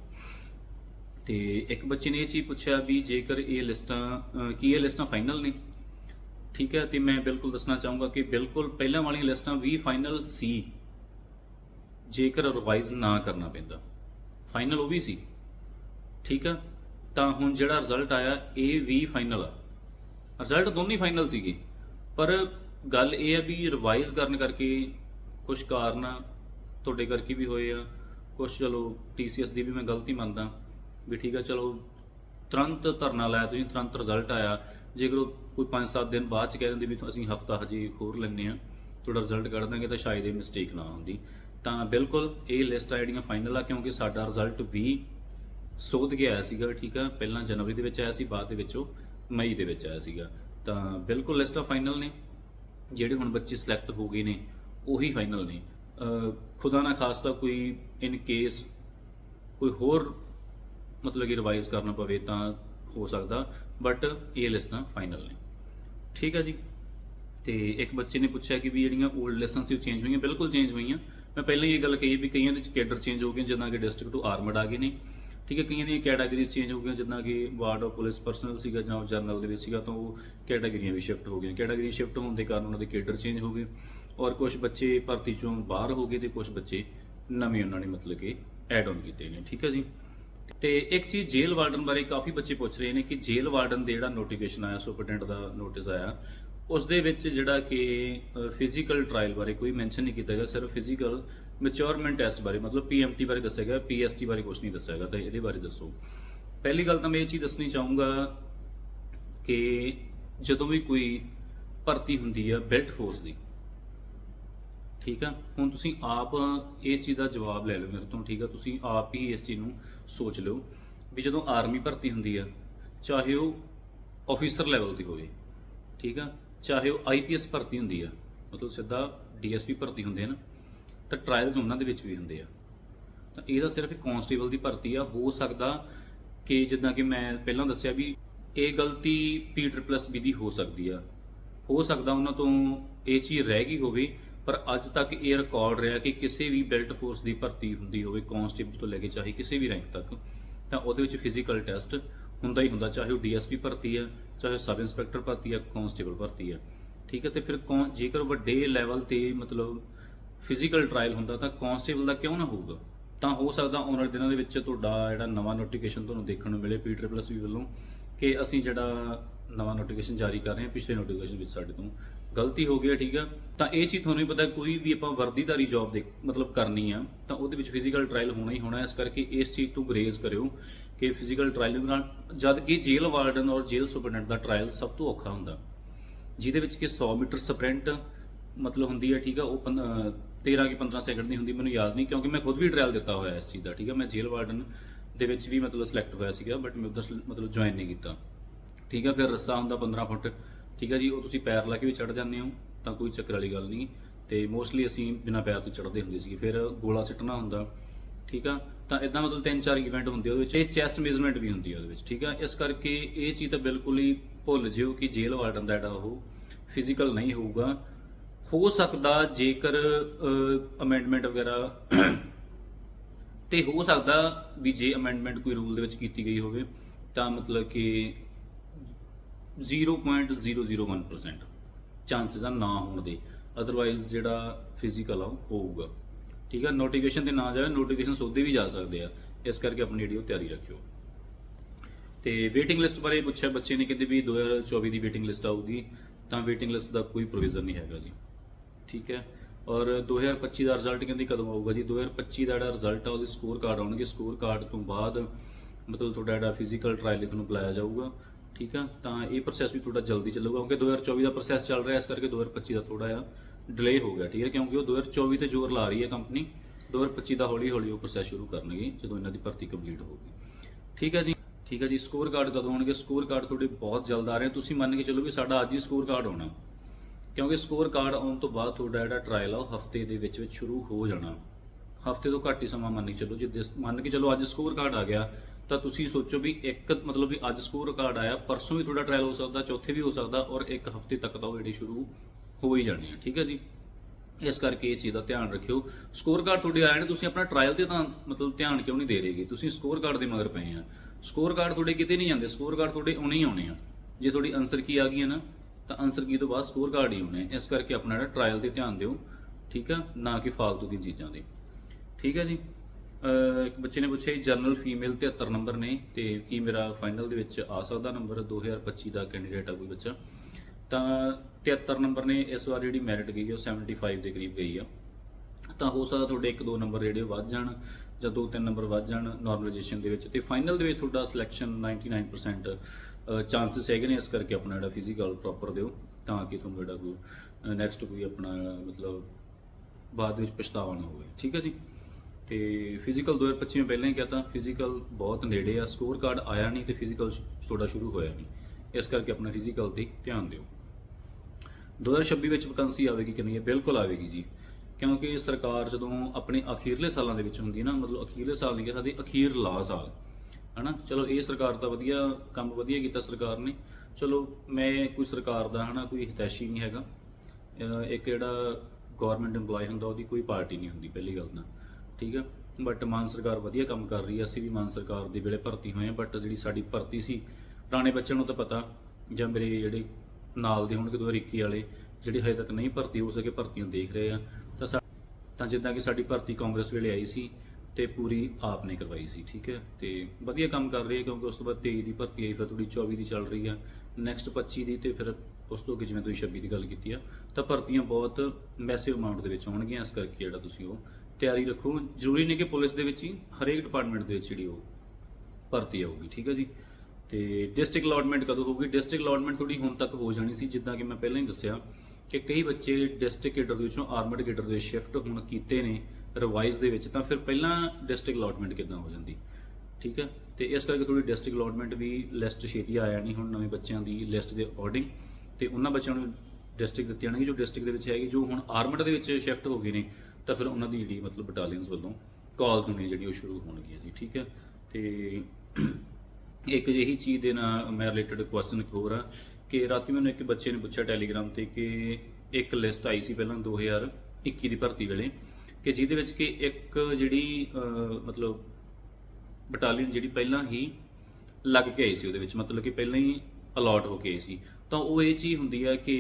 ਤੇ ਇੱਕ ਬੱਚੇ ਨੇ ਇਹ ਚੀਜ਼ ਪੁੱਛਿਆ ਵੀ ਜੇਕਰ ਇਹ ਲਿਸਟਾਂ ਕੀ ਇਹ ਲਿਸਟਾਂ ਫਾਈਨਲ ਨੇ? ਠੀਕ ਹੈ, ਤੇ ਮੈਂ ਬਿਲਕੁਲ ਦੱਸਣਾ ਚਾਹੂੰਗਾ ਕਿ ਬਿਲਕੁਲ ਪਹਿਲਾਂ ਵਾਲੀਆਂ ਲਿਸਟਾਂ ਵੀ ਫਾਈਨਲ ਸੀ। ਜੇਕਰ ਰਿਵਾਈਜ਼ ਨਾ ਕਰਨਾ ਪੈਂਦਾ। ਫਾਈਨਲ ਉਹ ਵੀ ਸੀ। ਠੀਕ ਆ? ਤਾਂ ਹੁਣ ਜਿਹੜਾ ਰਿਜ਼ਲਟ ਆਇਆ, ਇਹ ਵੀ ਫਾਈਨਲ ਆ। ਰਿਜ਼ਲਟ ਦੋਨੇ ਫਾਈਨਲ ਸੀਗੇ। ਪਰ ਗੱਲ ਇਹ ਆ ਵੀ ਰਿਵਾਈਜ਼ ਕਰਨ ਕਰਕੇ ਕੁਝ ਕਾਰਨ ਤੁਹਾਡੇ ਕਰਕੇ ਵੀ ਹੋਏ ਆ। ਕੁਝ ਚਲੋ ਟੀਸੀਐਸ ਦੀ ਵੀ ਮੈਂ ਗਲਤੀ ਮੰਨਦਾ। ਵੀ ਠੀਕ ਆ, ਚਲੋ ਤੁਰੰਤ ਧਰਨਾ ਲਾਇਆ, ਤੁਸੀਂ ਤੁਰੰਤ ਰਿਜ਼ਲਟ ਆਇਆ। ਜੇਕਰ ਉਹ ਕੋਈ 5-7 ਦਿਨ ਬਾਅਦ ਚ ਕਹਿ ਦਿੰਦੇ ਵੀ ਅਸੀਂ ਹਫਤਾ ਹਜੇ ਹੋਰ ਲੈਣੇ ਆ ਤੁਹਾਡਾ ਰਿਜ਼ਲਟ ਕੱਢ ਦਾਂਗੇ ਤਾਂ ਸ਼ਾਇਦ ਇਹ ਮਿਸਟੇਕ ਨਾ ਹੁੰਦੀ। ਤਾਂ ਬਿਲਕੁਲ ਇਹ ਲਿਸਟ ਆ ਜਿਹੜੀਆਂ ਫਾਈਨਲ ਆ, ਕਿਉਂਕਿ ਸਾਡਾ ਰਿਜ਼ਲਟ ਵੀ ਸੋਧ ਕੇ ਆਇਆ ਸੀਗਾ, ਠੀਕ ਆ। ਪਹਿਲਾਂ ਜਨਵਰੀ ਦੇ ਵਿੱਚ ਆਇਆ ਸੀ, ਬਾਅਦ ਦੇ ਵਿੱਚ ਉਹ ਮਈ ਦੇ ਵਿੱਚ ਆਇਆ ਸੀਗਾ। ਤਾਂ ਬਿਲਕੁਲ ਲਿਸਟਾਂ ਫਾਈਨਲ ਨੇ। ਜਿਹੜੇ ਹੁਣ ਬੱਚੇ ਸਿਲੈਕਟ ਹੋ ਗਏ ਨੇ, ਉਹੀ ਫਾਈਨਲ ਨੇ। ਖੁਦਾ ਨਾ ਖਾਸਤਾ ਕੋਈ ਇਨ ਕੇਸ ਕੋਈ ਹੋਰ ਮਤਲਬ ਕਿ ਰਿਵਾਈਜ਼ ਕਰਨਾ ਪਵੇ ਤਾਂ ਹੋ ਸਕਦਾ ਬਟ ਇਹ ਲਿਸਟਾਂ ਫਾਈਨਲ ਨੇ। ਠੀਕ ਹੈ ਜੀ? ਤੇ ਇੱਕ ਬੱਚੇ ਨੇ ਪੁੱਛਿਆ ਕਿ ਵੀ ਜਿਹੜੀਆਂ 올ਡ ਲੈਸਨ ਸੀ ਉਹ ਚੇਂਜ ਹੋਈਆਂ? ਬਿਲਕੁਲ ਚੇਂਜ ਹੋਈਆਂ। ਮੈਂ ਪਹਿਲਾਂ ਹੀ ਇਹ ਗੱਲ ਕਹੀ ਵੀ ਕਈਆਂ ਦੇ ਵਿੱਚ ਕੈਡਰ ਚੇਂਜ ਹੋ ਗਏ ਜਿੱਦਾਂ ਕਿ ਡਿਸਟ੍ਰਿਕਟ ਟੂ ਆਰਮਡ ਆ ਗਏ ਨੇ। ਠੀਕ ਹੈ ਕਈਆਂ ਦੀਆਂ ਕੈਟਾਗਰੀਜ਼ ਚੇਂਜ ਹੋ ਗਈਆਂ, ਜਿੱਦਾਂ ਕਿ ਵਾਰਡ ਆਫ ਪੁਲਿਸ ਪਰਸਨਲ ਸੀਗਾ ਜਾਂ ਜਰਨਲ ਦੇ ਵਿੱਚ ਸੀਗਾ, ਤਾਂ ਉਹ ਕੈਟਾਗਰੀਆਂ ਵੀ ਸ਼ਿਫਟ ਹੋ ਗਈਆਂ। ਕੈਟਾਗਰੀ ਸ਼ਿਫਟ ਹੋਣ ਦੇ ਕਾਰਨ ਉਹਨਾਂ ਦੇ ਕੈਡਰ ਚੇਂਜ ਹੋ ਗਏ। ਔਰ ਕੁਝ ਬੱਚੇ ਭਰਤੀ ਚੋਂ ਬਾਹਰ ਹੋ ਗਏ ਤੇ ਕੁਝ ਬੱਚੇ ਨਵੇਂ ਉਹਨਾਂ ਨੇ ਮਤਲਬ ਕਿ ਐਡ ਆਨ ਕੀਤੇ ਨੇ। ਠੀਕ ਹੈ ਜੀ? ਤੇ ਇੱਕ ਚੀਜ਼ ਜੇਲ੍ਹ ਵਾਰਡਨ ਬਾਰੇ ਕਾਫੀ ਬੱਚੇ ਪੁੱਛ ਰਹੇ ਨੇ ਕਿ ਜੇਲ੍ਹ ਵਾਰਡਨ ਦੇ ਜਿਹੜਾ ਨੋਟੀਫਿਕੇਸ਼ਨ ਆਇਆ ਸੁਪਰਡੈਂਟ ਦਾ ਨੋਟਿਸ ਆਇਆ ਉਸ ਦੇ ਵਿੱਚ ਜਿਹੜਾ ਕਿ ਫਿਜ਼ੀਕਲ ਟ੍ਰਾਇਲ ਬਾਰੇ ਕੋਈ ਮੈਂਸ਼ਨ ਨਹੀਂ ਕੀਤਾ ਗਿਆ, ਸਿਰਫ ਫਿਜ਼ੀਕਲ ਮੈਚੁਰਮੈਂਟ ਟੈਸਟ ਬਾਰੇ, ਮਤਲਬ ਪੀਐਮਟੀ ਬਾਰੇ ਦੱਸਿਆ ਗਿਆ ਪੀਐਸਟੀ ਬਾਰੇ ਕੁਝ ਨਹੀਂ ਦੱਸਿਆ ਗਿਆ। ਤਾਂ ਇਹਦੇ ਬਾਰੇ ਦੱਸੋ। ਪਹਿਲੀ ਗੱਲ ਤਾਂ ਮੈਂ ਇਹ ਚੀਜ਼ ਦੱਸਣੀ ਚਾਹੂੰਗਾ ਕਿ ਜਦੋਂ ਵੀ ਕੋਈ ਭਰਤੀ ਹੁੰਦੀ ਆ ਬੈਲਟ ਫੋਰਸ ਦੀ ਠੀਕ ਆ? ਹੁਣ ਤੁਸੀਂ ਆਪ ਇਸ ਚੀਜ਼ ਦਾ ਜਵਾਬ ਲੈ ਲਓ ਮੇਰੇ ਤੋਂ, ਠੀਕ ਆ? ਤੁਸੀਂ ਆਪ ਹੀ ਇਸ ਚੀਜ਼ ਨੂੰ ਸੋਚ ਲਓ ਵੀ ਜਦੋਂ ਆਰਮੀ ਭਰਤੀ ਹੁੰਦੀ ਆ, ਚਾਹੇ ਉਹ ਆਫੀਸਰ ਲੈਵਲ ਦੀ ਹੋਵੇ, ਠੀਕ ਆ? ਚਾਹੇ ਉਹ ਆਈਪੀਐਸ ਭਰਤੀ ਹੁੰਦੀ ਆ, ਮਤਲਬ ਸਿੱਧਾ ਡੀਐਸਪੀ ਭਰਤੀ ਹੁੰਦੇ ਆ ਨਾ, ਤਾਂ ਟ੍ਰਾਇਲਸ ਉਹਨਾਂ ਦੇ ਵਿੱਚ ਵੀ ਹੁੰਦੇ ਆ। ਤਾਂ ਇਹਦਾ ਸਿਰਫ ਇੱਕ ਕਾਂਸਟੇਬਲ ਦੀ ਭਰਤੀ ਆ, ਹੋ ਸਕਦਾ ਕਿ ਜਿੱਦਾਂ ਕਿ ਮੈਂ ਪਹਿਲਾਂ ਦੱਸਿਆ ਵੀ ਇਹ ਗਲਤੀ ਪੀ ਟ੍ਰਿਪਲਸ ਬੀ ਦੀ ਹੋ ਸਕਦੀ ਆ। ਹੋ ਸਕਦਾ ਉਹਨਾਂ ਤੋਂ ਇਹ ਚੀਜ਼ ਰਹਿ ਗਈ ਹੋਵੇ ਪਰ ਅੱਜ ਤੱਕ ਇਹ ਰਿਕਾਰਡ ਰਿਹਾ ਕਿ ਕਿਸੇ ਵੀ ਬੈਲਟ ਫੋਰਸ ਦੀ ਭਰਤੀ ਹੁੰਦੀ ਹੋਵੇ ਕਾਂਸਟੇਬਲ ਤੋਂ ਲੈ ਕੇ ਚਾਹੇ ਕਿਸੇ ਵੀ ਰੈਂਕ ਤੱਕ, ਤਾਂ ਉਹਦੇ ਵਿੱਚ ਫਿਜ਼ੀਕਲ ਟੈਸਟ ਹੁੰਦਾ ਹੀ ਹੁੰਦਾ, ਚਾਹੇ ਉਹ ਡੀਐਸਪੀ ਭਰਤੀ ਹੈ, ਚਾਹੇ ਸਬ ਇੰਸਪੈਕਟਰ ਭਰਤੀ ਹੈ ਕਾਂਸਟੇਬਲ ਭਰਤੀ ਹੈ। ਠੀਕ ਹੈ, ਤੇ ਫਿਰ ਕੌਣ, ਜੇਕਰ ਵੱਡੇ ਲੈਵਲ ਤੇ ਮਤਲਬ ਫਿਜ਼ੀਕਲ ਟ੍ਰਾਇਲ ਹੁੰਦਾ, ਤਾਂ ਕਾਂਸਟੇਬਲ ਦਾ ਕਿਉਂ ਨਾ ਹੋਊਗਾ? ਤਾਂ ਹੋ ਸਕਦਾ ਆਉਣ ਵਾਲੇ ਦਿਨਾਂ ਦੇ ਵਿੱਚ ਤੁਹਾਡਾ ਜਿਹੜਾ ਨਵਾਂ ਨੋਟੀਫਿਕੇਸ਼ਨ ਤੁਹਾਨੂੰ ਦੇਖਣ ਨੂੰ ਮਿਲੇ ਪੀ ਟ੍ਰਿਪਲਸ ਵੀ ਵੱਲੋਂ, ਕਿ ਅਸੀਂ ਜਿਹੜਾ ਨਵਾਂ ਨੋਟੀਫਿਕੇਸ਼ਨ ਜਾਰੀ ਕਰ ਰਹੇ ਹਾਂ, ਪਿਛਲੇ ਨੋਟੀਫਿਕੇਸ਼ਨ ਵਿੱਚ ਸਾਡੇ ਤੋਂ। ਗਲਤੀ ਹੋ ਗਿਆ ਠੀਕ ਆ। ਤਾਂ ਇਹ ਚੀਜ਼ ਤੁਹਾਨੂੰ ਵੀ ਪਤਾ, ਕੋਈ ਵੀ ਆਪਾਂ ਵਰਦੀਦਾਰੀ ਜੌਬ ਦੇ ਮਤਲਬ ਕਰਨੀ ਆ, ਤਾਂ ਉਹਦੇ ਵਿੱਚ ਫਿਜ਼ੀਕਲ ਟ੍ਰਾਇਲ ਹੋਣਾ ਹੀ ਹੋਣਾ ਇਸ ਕਰਕੇ ਇਸ ਚੀਜ਼ ਤੋਂ ਗਰੇਜ਼ ਕਰਿਓ ਕਿ ਫਿਜ਼ੀਕਲ ਟ੍ਰਾਇਲ ਨਾਲ ਜਦ ਕਿ ਜੇਲ੍ਹ ਵਾਰਡਨ ਔਰ ਜੇਲ੍ਹ ਸੁਪਰਡੈਂਟ ਦਾ ਟ੍ਰਾਇਲ ਸਭ ਤੋਂ ਔਖਾ ਹੁੰਦਾ। ਜਿਹਦੇ ਵਿੱਚ ਕਿ 100 ਮੀਟਰ ਸਪ੍ਰਿੰਟ ਮਤਲਬ ਹੁੰਦੀ ਹੈ, ਠੀਕ ਆ, ਉਹ ਪੰ- ਅਹ 13 ਕਿ 15 ਸੈਕਿੰਡ ਦੀ ਹੁੰਦੀ, ਮੈਨੂੰ ਯਾਦ ਨਹੀਂ, ਕਿਉਂਕਿ ਮੈਂ ਖੁਦ ਵੀ ਟ੍ਰਾਇਲ ਦਿੱਤਾ ਹੋਇਆ ਇਸ ਚੀਜ਼ ਦਾ, ਠੀਕ ਆ। ਮੈਂ ਜੇਲ੍ਹ ਵਾਰਡਨ ਦੇ ਵਿੱਚ ਵੀ ਮਤਲਬ ਸਿਲੈਕਟ ਹੋਇਆ ਸੀਗਾ ਬਟ ਮੈਂ ਉਧਰ ਮਤਲਬ ਜੁਆਇਨ ਨਹੀਂ ਕੀਤਾ। ਠੀਕ ਆ, ਫਿਰ ਰਸਤਾ ਹੁੰਦਾ 15 ਫੁੱਟ। ਠੀਕ ਆ ਜੀ, ਉਹ ਤੁਸੀਂ ਪੈਰ ਲਾ ਕੇ ਵੀ ਚੜ ਜਾਂਦੇ ਹੋ, ਤਾਂ ਕੋਈ ਚੱਕਰ ਵਾਲੀ ਗੱਲ ਨਹੀਂ। ਤੇ ਮੋਸਟਲੀ ਅਸੀਂ ਬਿਨਾਂ ਪੈਰ ਤੋਂ ਚੜਦੇ ਹੁੰਦੇ ਸੀ ਫਿਰ ਗੋਲਾ ਸਿੱਟਣਾ ਹੁੰਦਾ, ਠੀਕ ਆ? ਤਾਂ ਇਦਾਂ ਮਤਲਬ ਤਿੰਨ ਚਾਰ ਇਵੈਂਟ ਹੁੰਦੇ ਉਹਦੇ ਵਿੱਚ, ਇਹ ਚੈਸਟ ਮੇਜ਼ਰਮੈਂਟ ਵੀ ਹੁੰਦੀ ਹੈ ਉਹਦੇ ਵਿੱਚ, ਠੀਕ ਆ? ਇਸ ਕਰਕੇ ਇਹ ਚੀਜ਼ ਤਾਂ ਬਿਲਕੁਲ ਹੀ ਭੁੱਲ ਜਿਓ ਕਿ ਜੇਲ੍ਹ ਵਾਰਡਨ ਦਾ ਜਿਹੜਾ ਉਹ ਫਿਜ਼ੀਕਲ ਨਹੀਂ ਹੋਊਗਾ। ਹੋ ਸਕਦਾ ਜੇਕਰ ਅਮੈਂਡਮੈਂਟ ਵਗੈਰਾ ਤੇ ਹੋ ਸਕਦਾ ਵੀ ਜੇ ਅਮੈਂਡਮੈਂਟ ਕੋਈ ਰੂਲ ਦੇ ਵਿੱਚ ਕੀਤੀ ਗਈ ਹੋਵੇ, ਤਾਂ ਮਤਲਬ ਕਿ 0.001% ਚਾਂਸਸ ਆ ਨਾ ਹੋਣ ਦੇ। ਅਦਰਵਾਈਜ਼ ਜਿਹੜਾ ਫਿਜ਼ੀਕਲ ਆ, ਉਹ ਹੋਊਗਾ। ਠੀਕ ਆ? ਨੋਟੀਫਿਕੇਸ਼ਨ ਤੇ ਨਾ ਜਾਵੇ ਨੋਟੀਫਿਕੇਸ਼ਨ ਸੋਧੇ ਵੀ ਜਾ ਸਕਦੇ ਆ। ਇਸ ਕਰਕੇ ਆਪਣੀ ਜਿਹੜੀ ਉਹ ਤਿਆਰੀ ਰੱਖਿਓ। ਤੇ ਵੇਟਿੰਗ ਲਿਸਟ ਬਾਰੇ ਪੁੱਛਿਆ, ਬੱਚੇ ਨੇ ਕਹਿੰਦੇ ਵੀ 2024 ਦੀ ਵੇਟਿੰਗ ਲਿਸਟ ਆਊਗੀ। ਤਾਂ ਵੇਟਿੰਗ ਲਿਸਟ ਦਾ ਕੋਈ ਪ੍ਰੋਵੀਜ਼ਨ ਨਹੀਂ ਹੈਗਾ ਜੀ। ਠੀਕ ਹੈ? ਔਰ 2025 ਦਾ ਰਿਜ਼ਲਟ ਕਹਿੰਦੇ ਕਦੋਂ ਆਊਗਾ ਜੀ? 2025 ਦਾ ਜਿਹੜਾ ਰਿਜ਼ਲਟ ਆ, ਉਹਦੇ ਸਕੋਰ ਕਾਰਡ ਆਉਣਗੇ। ਸਕੋਰ ਕਾਰਡ ਤੋਂ ਬਾਅਦ ਮਤਲਬ ਤੁਹਾਡਾ ਜਿਹੜਾ ਫਿਜ਼ੀਕਲ ਟ੍ਰਾਇਲ ਲਈ ਤੁਹਾਨੂੰ ਬੁਲਾਇਆ ਜਾਊਗਾ। ਠੀਕ ਆ? ਤਾਂ ਇਹ ਪ੍ਰੋਸੈਸ ਵੀ ਥੋੜਾ ਜਲਦੀ ਚੱਲੂਗਾ, ਕਿਉਂਕਿ 2024 ਦਾ ਪ੍ਰੋਸੈਸ ਚੱਲ ਰਿਹਾ, ਇਸ ਕਰਕੇ 2025 ਦਾ ਥੋੜਾ ਆ ਡਿਲੇ ਹੋ ਗਿਆ, ਠੀਕ ਹੈ ਕਿਉਂਕਿ ਉਹ 2024 ਤੇ ਜ਼ੋਰ ਲਾ ਰਹੀ ਹੈ ਕੰਪਨੀ 2025 ਦਾ ਹੌਲੀ ਹੌਲੀ ਉਹ ਪ੍ਰੋਸੈਸ ਸ਼ੁਰੂ ਕਰਨਗੇ, ਜਦੋਂ ਇਹਨਾਂ ਦੀ ਭਰਤੀ ਕੰਪਲੀਟ ਹੋਊਗੀ। ਠੀਕ ਹੈ ਜੀ? ਠੀਕ ਹੈ ਜੀ ਸਕੋਰ ਕਾਰਡ ਕਦੋਂ ਆਉਣਗੇ? ਸਕੋਰ ਕਾਰਡ ਤੁਹਾਡੇ ਬਹੁਤ ਜਲਦ ਆ ਰਹੇ ਤੁਸੀਂ ਮੰਨ ਕੇ ਚੱਲੋ ਵੀ ਸਾਡਾ ਅੱਜ ਹੀ ਸਕੋਰ ਕਾਰਡ ਆਉਣਾ। ਕਿਉਂਕਿ ਸਕੋਰ ਕਾਰਡ ਆਉਣ ਤੋਂ ਬਾਅਦ ਤੁਹਾਡਾ ਜਿਹੜਾ ਟ੍ਰਾਇਲ ਆ, ਉਹ ਹਫ਼ਤੇ ਦੇ ਵਿੱਚ ਵਿੱਚ ਸ਼ੁਰੂ ਹੋ ਜਾਣਾ। ਹਫ਼ਤੇ ਤੋਂ ਘੱਟ ਹੀ ਸਮਾਂ ਮੰਨ ਕੇ ਚੱਲੋ ਜੇ ਦਿਸ- ਮੰਨ ਕੇ ਚੱਲੋ ਅੱਜ ਸਕੋਰ ਕਾਰਡ ਆ ਗਿਆ, ਤਾਂ ਤੁਸੀਂ ਸੋਚੋ ਵੀ ਇੱਕ ਮਤਲਬ ਵੀ ਅੱਜ ਸਕੋਰ ਕਾਰਡ ਆਇਆ, ਪਰਸੋਂ ਵੀ ਤੁਹਾਡਾ ਟ੍ਰਾਇਲ ਹੋ ਸਕਦਾ, ਚੌਥੇ ਵੀ ਹੋ ਸਕਦਾ ਔਰ ਇੱਕ ਹਫ਼ਤੇ ਤੱਕ ਤਾਂ ਉਹ ਜਿਹੜੀ ਸ਼ੁਰੂ ਹੋ ਹੀ ਜਾਣੀ ਹੈ ਠੀਕ ਹੈ ਜੀ? ਇਸ ਕਰਕੇ ਇਸ ਚੀਜ਼ ਦਾ ਧਿਆਨ ਰੱਖਿਓ। ਸਕੋਰ ਕਾਰਡ ਤੁਹਾਡੇ ਆਏ ਨੇ, ਤੁਸੀਂ ਆਪਣਾ ਟ੍ਰਾਇਲ ਤੇ ਤਾਂ ਮਤਲਬ ਧਿਆਨ ਕਿਉਂ ਨਹੀਂ ਦੇ ਰਹੇਗੇ ਤੁਸੀਂ ਸਕੋਰ ਕਾਰਡ ਦੇ ਮਗਰ ਪਏ ਆ। ਸਕੋਰ ਕਾਰਡ ਤੁਹਾਡੇ ਕਿਤੇ ਨਹੀਂ ਜਾਂਦੇ ਸਕੋਰ ਕਾਰਡ ਤੁਹਾਡੇ ਆਉਣੇ ਹੀ ਆਉਣੇ ਆ। ਜੇ ਤੁਹਾਡੀ ਆਨਸਰ ਕੀ ਆ ਗਈ ਹੈ ਨਾ, ਤਾਂ ਆਨਸਰ ਕੀ ਤੋਂ ਬਾਅਦ ਸਕੋਰ ਕਾਰਡ ਹੀ ਆਉਣੇ ਆ। ਇਸ ਕਰਕੇ ਆਪਣਾ ਜਿਹੜਾ ਟ੍ਰਾਇਲ ਤੇ ਧਿਆਨ ਦਿਓ, ਠੀਕ ਆ? ਨਾ ਕਿ ਫਾਲਤੂ ਦੀਆਂ ਚੀਜ਼ਾਂ ਦੇ। ਠੀਕ ਹੈ ਜੀ। ਇੱਕ ਬੱਚੇ ਨੇ ਪੁੱਛਿਆ ਜੀ ਜਰਨਲ ਫੀਮੇਲ 73 ਨੰਬਰ ਨੇ ਤੇ ਕੀ ਮੇਰਾ ਫਾਈਨਲ ਦੇ ਵਿੱਚ ਆ ਸਕਦਾ ਨੰਬਰ 2025 ਦਾ ਕੈਂਡੀਡੇਟ ਆ ਕੋਈ ਬੱਚਾ। ਤਾਂ 73 ਨੰਬਰ ਨੇ, ਇਸ ਵਾਰ ਜਿਹੜੀ ਮੈਰਿਟ ਗਈ ਹੈ ਉਹ 75 ਦੇ ਕਰੀਬ ਗਈ ਆ। ਤਾਂ ਹੋ ਸਕਦਾ ਤੁਹਾਡੇ ਇੱਕ ਦੋ ਨੰਬਰ ਜਿਹੜੇ ਵੱਧ ਜਾਣ ਜਾਂ ਦੋ ਤਿੰਨ ਨੰਬਰ ਵੱਧ ਜਾਣ ਨਾਰਮਲਾਈਜੇਸ਼ਨ ਦੇ ਵਿੱਚ। ਤੇ ਫਾਈਨਲ ਦੇ ਵਿੱਚ ਤੁਹਾਡਾ ਸਿਲੈਕਸ਼ਨ 99% ਚਾਂਸਸ ਹੈਗੇ ਨੇ ਇਸ ਕਰਕੇ ਆਪਣਾ ਜਿਹੜਾ ਫਿਜ਼ੀਕਲ ਪ੍ਰੋਪਰ ਦਿਓ, ਤਾਂ ਕਿ ਤੁਹਾਨੂੰ ਜਿਹੜਾ ਕੋਈ ਨੈਕਸਟ ਕੋਈ ਆਪਣਾ ਮਤਲਬ ਬਾਅਦ ਵਿੱਚ ਪਛਤਾਵਾ ਨਾ ਹੋਵੇ। ਠੀਕ ਹੈ ਜੀ। ਤੇ ਫਿਜ਼ੀਕਲ 2025 ਮੈਂ ਪਹਿਲਾਂ ਹੀ ਕਹਤਾ ਫਿਜ਼ੀਕਲ ਬਹੁਤ ਨੇੜੇ ਆ ਸਕੋਰ ਕਾਰਡ ਆਇਆ ਨਹੀਂ ਤੇ ਫਿਜ਼ੀਕਲ ਤੁਹਾਡਾ ਸ਼ੁਰੂ ਹੋਇਆ ਨਹੀਂ। ਇਸ ਕਰਕੇ ਆਪਣਾ ਫਿਜ਼ੀਕਲ ਤੇ ਧਿਆਨ ਦਿਓ। 2026 ਵਿੱਚ ਵੈਕੈਂਸੀ ਆਵੇਗੀ ਕਿ ਨਹੀਂ, ਇਹ ਬਿਲਕੁਲ ਆਵੇਗੀ ਜੀ। ਕਿਉਂਕਿ ਸਰਕਾਰ ਜਦੋਂ ਆਪਣੇ ਅਖੀਰਲੇ ਸਾਲਾਂ ਦੇ ਵਿੱਚ ਹੁੰਦੀ ਹੈ ਨਾ, ਮਤਲਬ ਅਖੀਰਲੇ ਸਾਲ ਨਹੀਂ ਕਹਿੰਦੇ ਅਖੀਰਲਾ ਸਾਲ, ਹਨਾ? ਚਲੋ, ਇਹ ਸਰਕਾਰ ਦਾ ਵਧੀਆ ਕੰਮ ਵਧੀਆ ਕੀਤਾ ਸਰਕਾਰ ਨੇ। ਚਲੋ, ਮੈਂ ਕੋਈ ਸਰਕਾਰ ਦਾ, ਹਨਾ, ਕੋਈ ਹਿਤੈਸ਼ੀ ਨਹੀਂ ਹੈਗਾ। ਇੱਕ ਜਿਹੜਾ ਗਵਰਨਮੈਂਟ EMPLOYE ਹੁੰਦਾ, ਉਹਦੀ ਕੋਈ ਪਾਰਟੀ ਨਹੀਂ ਹੁੰਦੀ, ਪਹਿਲੀ ਗੱਲ ਤਾਂ। ਠੀਕ ਆ? ਬਟ ਮਾਨ ਸਰਕਾਰ ਵਧੀਆ ਕੰਮ ਕਰ ਰਹੀ ਹੈ ਅਸੀਂ ਵੀ ਮਾਨ ਸਰਕਾਰ ਦੇ ਵੇਲੇ ਭਰਤੀ ਹੋਏ ਹਾਂ ਬਟ ਜਿਹੜੀ ਸਾਡੀ ਭਰਤੀ ਸੀ, ਪੁਰਾਣੇ ਬੱਚਿਆਂ ਨੂੰ ਤਾਂ ਪਤਾ, ਜਾਂ ਮੇਰੇ ਜਿਹੜੇ ਨਾਲ ਦੇ ਹੋਣਗੇ 2021 ਵਾਲੇ, ਜਿਹੜੇ ਹਜੇ ਤੱਕ ਨਹੀਂ ਭਰਤੀ, ਹੋ ਸਕੇ ਭਰਤੀਆਂ ਦੇਖ ਰਹੇ ਆ। ਤਾਂ ਸਾ- ਤਾਂ ਜਿੱਦਾਂ ਕਿ ਸਾਡੀ ਭਰਤੀ ਕਾਂਗਰਸ ਵੇਲੇ ਆਈ ਸੀ ਤੇ ਪੂਰੀ ਆਪ ਨੇ ਕਰਵਾਈ ਸੀ, ਠੀਕ ਹੈ ਤੇ ਵਧੀਆ ਕੰਮ ਕਰ ਰਹੀ ਹੈ ਕਿਉਂਕਿ ਉਸ ਤੋਂ ਬਾਅਦ 23 ਦੀ ਭਰਤੀ ਆਈ, ਫਿਰ ਥੋੜੀ 24 ਦੀ ਚੱਲ ਰਹੀ ਆ। ਨੈਕਸਟ 25 ਦੀ ਤੇ ਫਿਰ ਉਸ ਤੋਂ ਅੱਗੇ ਜਿਵੇਂ ਤੁਸੀਂ 26 ਦੀ ਗੱਲ ਕੀਤੀ ਆ, ਤਾਂ ਭਰਤੀਆਂ ਬਹੁਤ ਮੈਸਿਵ ਅਮਾਉਂਟ ਦੇ ਵਿੱਚ ਆਉਣਗੀਆਂ ਇਸ ਕਰਕੇ ਜਿਹੜਾ ਤੁਸੀਂ ਉਹ ਤਿਆਰੀ ਰੱਖੋ। ਜ਼ਰੂਰੀ ਨਹੀਂ ਕਿ ਪੁਲਿਸ ਦੇ ਵਿੱਚ ਹੀ ਹਰੇਕ ਡਿਪਾਰਟਮੈਂਟ ਦੇ ਵਿੱਚ ਜਿਹੜੀ ਉਹ ਭਰਤੀ ਆਊਗੀ, ਠੀਕ ਹੈ ਜੀ? ਤੇ ਡਿਸਟ੍ਰਿਕਟ ਅਲਾਟਮੈਂਟ ਕਦੋਂ ਹੋਊਗੀ? ਡਿਸਟ੍ਰਿਕਟ ਅਲਾਟਮੈਂਟ ਥੋੜੀ ਹੁਣ ਤੱਕ ਹੋ ਜਾਣੀ ਸੀ, ਜਿੱਦਾਂ ਕਿ ਮੈਂ ਪਹਿਲਾਂ ਹੀ ਦੱਸਿਆ ਕਿ ਕਈ ਬੱਚੇ ਡਿਸਟ੍ਰਿਕਟ ਕੇਡਰ ਦੇ ਵਿੱਚੋਂ ਆਰਮਡ ਕੇਡਰ ਦੇ ਸ਼ਿਫਟ ਹੁਣ ਕੀਤੇ ਨੇ ਰਿਵਾਈਜ਼ ਦੇ ਵਿੱਚ, ਤਾਂ ਫਿਰ ਪਹਿਲਾਂ ਡਿਸਟ੍ਰਿਕਟ ਅਲਾਟਮੈਂਟ ਕਿੱਦਾਂ ਹੋ ਜਾਂਦੀ? ਠੀਕ ਹੈ? ਤੇ ਇਸ ਕਰਕੇ ਥੋੜੀ ਡਿਸਟ੍ਰਿਕਟ ਅਲਾਟਮੈਂਟ ਵੀ ਲਿਸਟ ਛੇਤੀ ਆਇਆ ਨਹੀਂ ਹੁਣ ਨਵੇਂ ਬੱਚਿਆਂ ਦੀ ਲਿਸਟ ਦੇ ਅਕੋਰਡਿੰਗ ਤੇ ਉਹਨਾਂ ਬੱਚਿਆਂ ਨੂੰ ਡਿਸਟ੍ਰਿਕਟ ਦਿੱਤੀ ਜਾਣਗੇ ਜੋ ਡਿਸਟ੍ਰਿਕਟ ਦੇ ਵਿੱਚ ਹੈਗੇ, ਜੋ ਹੁਣ ਆਰਮਡ ਦੇ ਵਿੱਚ ਸ਼ਿਫਟ ਹੋ ਗਏ ਨੇ ਤਾਂ ਫਿਰ ਉਹਨਾਂ ਦੀ ਜਿਹੜੀ ਮਤਲਬ ਬਟਾਲੀਅਨਸ ਵੱਲੋਂ ਕਾਲਸ ਹੋਣੀ ਜਿਹੜੀ ਉਹ ਸ਼ੁਰੂ ਹੋਣਗੀਆਂ ਜੀ, ਠੀਕ ਹੈ? ਤੇ ਇੱਕ ਜਿਹੀ ਚੀਜ਼ ਦੇ ਨਾਲ ਮੈਂ ਰਿਲੇਟਡ ਕੁਐਸਚਨ ਇੱਕ ਹੋਰ ਆ ਕਿ ਰਾਤੀ ਮੈਨੂੰ ਇੱਕ ਬੱਚੇ ਨੇ ਪੁੱਛਿਆ ਟੈਲੀਗ੍ਰਾਮ ਤੇ ਕਿ ਇੱਕ ਲਿਸਟ ਆਈ ਸੀ ਪਹਿਲਾਂ 2021 ਦੀ ਭਰਤੀ ਵੇਲੇ ਕਿ ਜਿਹਦੇ ਵਿੱਚ ਕਿ ਇੱਕ ਜਿਹੜੀ ਮਤਲਬ ਬਟਾਲੀਅਨ ਜਿਹੜੀ ਪਹਿਲਾਂ ਹੀ ਲੱਗ ਕੇ ਆਈ ਸੀ ਉਹਦੇ ਵਿੱਚ, ਮਤਲਬ ਕਿ ਪਹਿਲਾਂ ਹੀ ਅਲਾਟ ਹੋ ਕੇ ਆਈ ਸੀ। ਤਾਂ ਉਹ ਇਹ ਚੀਜ਼ ਹੁੰਦੀ ਆ ਕਿ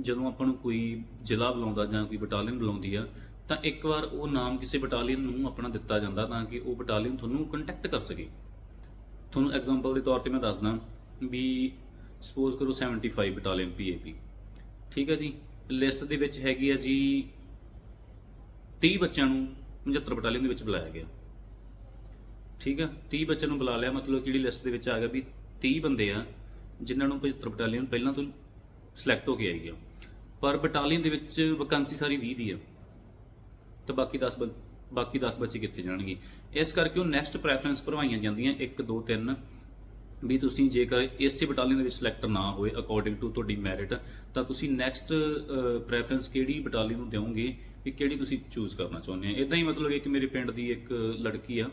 ਜਦੋਂ ਆਪਾਂ ਨੂੰ ਕੋਈ ਜ਼ਿਲ੍ਹਾ ਬੁਲਾਉਂਦਾ ਜਾਂ ਕੋਈ ਬਟਾਲੀਅਨ ਬੁਲਾਉਂਦੀ ਆ ਤਾਂ ਇੱਕ ਵਾਰ ਉਹ ਨਾਮ ਕਿਸੇ ਬਟਾਲੀਅਨ ਨੂੰ ਆਪਣਾ ਦਿੱਤਾ ਜਾਂਦਾ ਤਾਂ ਕਿ ਉਹ ਬਟਾਲੀਅਨ ਤੁਹਾਨੂੰ ਕੰਟੈਕਟ ਕਰ ਸਕੇ। ਤੁਹਾਨੂੰ ਐਗਜ਼ਾਮਪਲ ਦੇ ਤੌਰ ਤੇ ਮੈਂ ਦੱਸਦਾ ਵੀ ਸਪੋਜ਼ ਕਰੋ 75 ਬਟਾਲੀਅਨ ਪੀਏਪੀ ਠੀਕ ਹੈ ਜੀ? ਲਿਸਟ ਦੇ ਵਿੱਚ ਹੈਗੀ ਆ ਜੀ 30 ਬੱਚਿਆਂ ਨੂੰ 75 ਬਟਾਲੀਅਨ ਦੇ ਵਿੱਚ ਬੁਲਾਇਆ ਗਿਆ। ਠੀਕ ਆ 30 ਬੱਚਿਆਂ ਨੂੰ ਬੁਲਾ ਲਿਆ, ਮਤਲਬ ਕਿਹੜੀ ਲਿਸਟ ਦੇ ਵਿੱਚ ਆ ਗਿਆ ਵੀ 30 ਬੰਦੇ ਆ, ਜਿਨ੍ਹਾਂ ਨੂੰ 75 ਬਟਾਲੀਅਨ ਪਹਿਲਾਂ ਤੋਂ ਸਿਲੈਕਟ ਹੋ ਕੇ ਆਈ ਆ। ਪਰ ਬਟਾਲੀਅਨ ਦੇ ਵਿੱਚ ਵੈਕੈਂਸੀ ਸਾਰੀ 20 ਦੀ ਆ। ਤਾਂ ਬਾਕੀ 10 ਬ- ਬਾਕੀ 10 ਬੱਚੇ ਕਿੱਥੇ ਜਾਣਗੇ। ਇਸ ਕਰਕੇ ਉਹ ਨੈਕਸਟ ਪ੍ਰੈਫਰੈਂਸ ਭਰਵਾਈਆਂ ਜਾਂਦੀਆਂ 1 2 3 ਵੀ ਤੁਸੀਂ ਜੇਕਰ ਇਸੇ ਬਟਾਲੀਅਨ ਦੇ ਵਿੱਚ ਸਿਲੈਕਟ ਨਾ ਹੋਏ ਅਕੋਰਡਿੰਗ ਟੂ ਤੁਹਾਡੀ ਮੈਰਿਟ ਤਾਂ ਤੁਸੀਂ ਨੈਕਸਟ ਪ੍ਰੈਫਰੈਂਸ ਕਿਹੜੀ ਬਟਾਲੀਅਨ ਨੂੰ ਦਿਓਗੇ, ਵੀ ਕਿਹੜੀ ਤੁਸੀਂ ਚੂਜ਼ ਕਰਨਾ ਚਾਹੁੰਦੇ ਆ ਇਦਾਂ ਹੀ ਮਤਲਬ ਕਿ ਮੇਰੇ ਪਿੰਡ ਦੀ ਇੱਕ ਲੜਕੀ ਆ,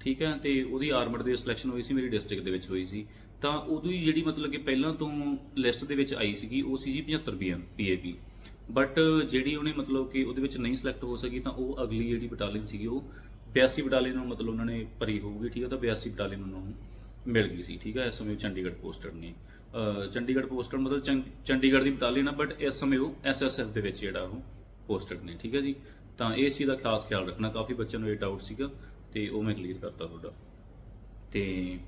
ਠੀਕ ਹੈ, ਤੇ ਉਹਦੀ ਆਰਮਡ ਦੇ ਸਿਲੈਕਸ਼ਨ ਹੋਈ ਸੀ, ਮੇਰੀ ਡਿਸਟ੍ਰਿਕਟ ਦੇ ਵਿੱਚ ਹੋਈ ਸੀ। ਤਾਂ ਉਦੋਂ ਹੀ ਜਿਹੜੀ ਮਤਲਬ ਕਿ ਪਹਿਲਾਂ ਤੋਂ ਲਿਸਟ ਦੇ ਵਿੱਚ ਆਈ ਸੀਗੀ, ਉਹ ਸੀ ਜੀ 75 ਪੀਐਮ ਪੀਏਪੀ ਬਟ ਜਿਹੜੀ ਉਹਨੇ ਮਤਲਬ ਕਿ ਉਹਦੇ ਵਿੱਚ ਨਹੀਂ ਸਿਲੈਕਟ ਹੋ ਸਕੀ ਤਾਂ ਉਹ ਅਗਲੀ ਜਿਹੜੀ ਬਟਾਲੀਅਨ ਸੀਗੀ ਉਹ 82 ਬਟਾਲੀਅਨ ਨੂੰ ਮਤਲਬ ਉਹਨਾਂ ਨੇ ਭਰੀ ਹੋਊਗੀ, ਠੀਕ ਹੈ ਤਾਂ 82 ਬਟਾਲੀਅਨ ਉਹਨਾਂ ਨੂੰ ਮਿਲ ਗਈ ਸੀ, ਠੀਕ ਹੈ ਇਸ ਸਮੇਂ ਉਹ ਚੰਡੀਗੜ੍ਹ ਪੋਸਟਡ ਨੇ। ਚੰਡੀਗੜ੍ਹ ਪੋਸਟਰ ਮਤਲਬ ਚੰ- ਚੰਡੀਗੜ੍ਹ ਦੀ ਬਟਾਲੀਅਨ ਆ ਬਟ ਇਸ ਸਮੇਂ ਉਹ ਐਸਐਸਐਫ ਦੇ ਵਿੱਚ ਜਿਹੜਾ ਉਹ ਪੋਸਟਡ ਨੇ, ਠੀਕ ਹੈ ਜੀ? ਤਾਂ ਇਸ ਚੀਜ਼ ਦਾ ਖਾਸ ਖਿਆਲ ਰੱਖਣਾ, ਕਾਫੀ ਬੱਚਿਆਂ ਨੂੰ ਇਹ ਡਾਊਟ ਸੀਗਾ ਤੇ ਉਹ ਮੈਂ ਕਲੀਅਰ ਕਰਤਾ ਤੁਹਾਡਾ। ਤੇ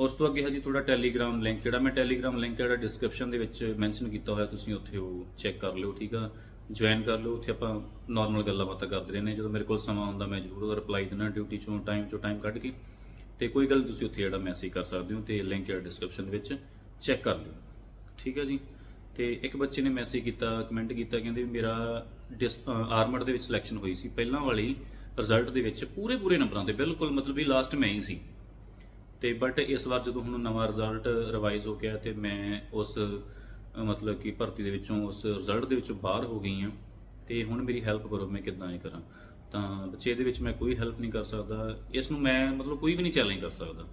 ਉਸ ਤੋਂ ਅੱਗੇ ਹੈ ਜੀ ਤੁਹਾਡਾ ਟੈਲੀਗ੍ਰਾਮ ਲਿੰਕ ਜਿਹੜਾ ਮੈਂ ਟੈਲੀਗ੍ਰਾਮ ਲਿੰਕ ਜਿਹੜਾ ਡਿਸਕ੍ਰਿਪਸ਼ਨ ਦੇ ਵਿੱਚ ਮੈਂਸ਼ਨ ਕੀਤਾ ਹੋਇਆ, ਤੁਸੀਂ ਉੱਥੇ ਉਹ ਚੈੱਕ ਕਰ ਲਿਓ, ਠੀਕ ਆ? ਜੁਆਇਨ ਕਰ ਲਿਓ, ਉੱਥੇ ਆਪਾਂ ਨਾਰਮਲ ਗੱਲਾਂ ਬਾਤਾਂ ਕਰਦੇ ਰਹਿੰਦੇ ਜਦੋਂ ਮੇਰੇ ਕੋਲ ਸਮਾਂ ਹੁੰਦਾ, ਮੈਂ ਜ਼ਰੂਰ ਉਹਦਾ ਰਿਪਲਾਈ ਦਿੰਦਾ ਡਿਊਟੀ ਚੋਂ ਟਾਈਮ ਚੋਂ ਟਾਈਮ ਕੱਢ ਕੇ। ਤੇ ਕੋਈ ਗੱਲ ਤੁਸੀਂ ਉੱਥੇ ਜਿਹੜਾ ਮੈਸੇਜ ਕਰ ਸਕਦੇ ਹੋ, ਤੇ ਲਿੰਕ ਜਿਹੜਾ ਡਿਸਕ੍ਰਿਪਸ਼ਨ ਦੇ ਵਿੱਚ ਚੈੱਕ ਕਰ ਲਿਓ। ਠੀਕ ਹੈ ਜੀ? ਤੇ ਇੱਕ ਬੱਚੇ ਨੇ ਮੈਸੇਜ ਕੀਤਾ ਕਮੈਂਟ ਕੀਤਾ, ਕਹਿੰਦੇ ਵੀ ਮੇਰਾ ਆਰਮਡ ਦੇ ਵਿੱਚ ਸਿਲੈਕਸ਼ਨ ਹੋਈ ਸੀ। ਪਹਿਲਾਂ ਵਾਲੀ ਰਿਜ਼ਲਟ ਦੇ ਵਿੱਚ ਪੂਰੇ ਪੂਰੇ ਨੰਬਰਾਂ ਤੇ, ਬਿਲਕੁਲ ਮਤਲਬ ਵੀ ਲਾਸਟ ਮੈਂ ਹੀ ਸੀ। ਤੇ ਬਟ ਇਸ ਵਾਰ ਜਦੋਂ ਹੁਣ ਨਵਾਂ ਰਿਜ਼ਲਟ ਰਿਵਾਈਜ਼ ਹੋ ਗਿਆ ਤੇ ਮੈਂ ਉਸ ਮਤਲਬ ਕਿ ਭਰਤੀ ਦੇ ਵਿੱਚੋਂ ਉਸ ਰਿਜ਼ਲਟ ਦੇ ਵਿੱਚੋਂ ਬਾਹਰ ਹੋ ਗਈ ਹਾਂ ਤੇ ਹੁਣ ਮੇਰੀ ਹੈਲਪ ਕਰੋ, ਮੈਂ ਕਿੱਦਾਂ ਇਹ ਕਰਾਂ। ਤਾਂ ਬੱਚੇ ਦੇ ਵਿੱਚ ਮੈਂ ਕੋਈ ਹੈਲਪ ਨਹੀਂ ਕਰ ਸਕਦਾ। ਇਸ ਨੂੰ ਮੈਂ ਮਤਲਬ ਕੋਈ ਵੀ ਨਹੀਂ ਚੈਲੰਜ ਕਰ ਸਕਦਾ।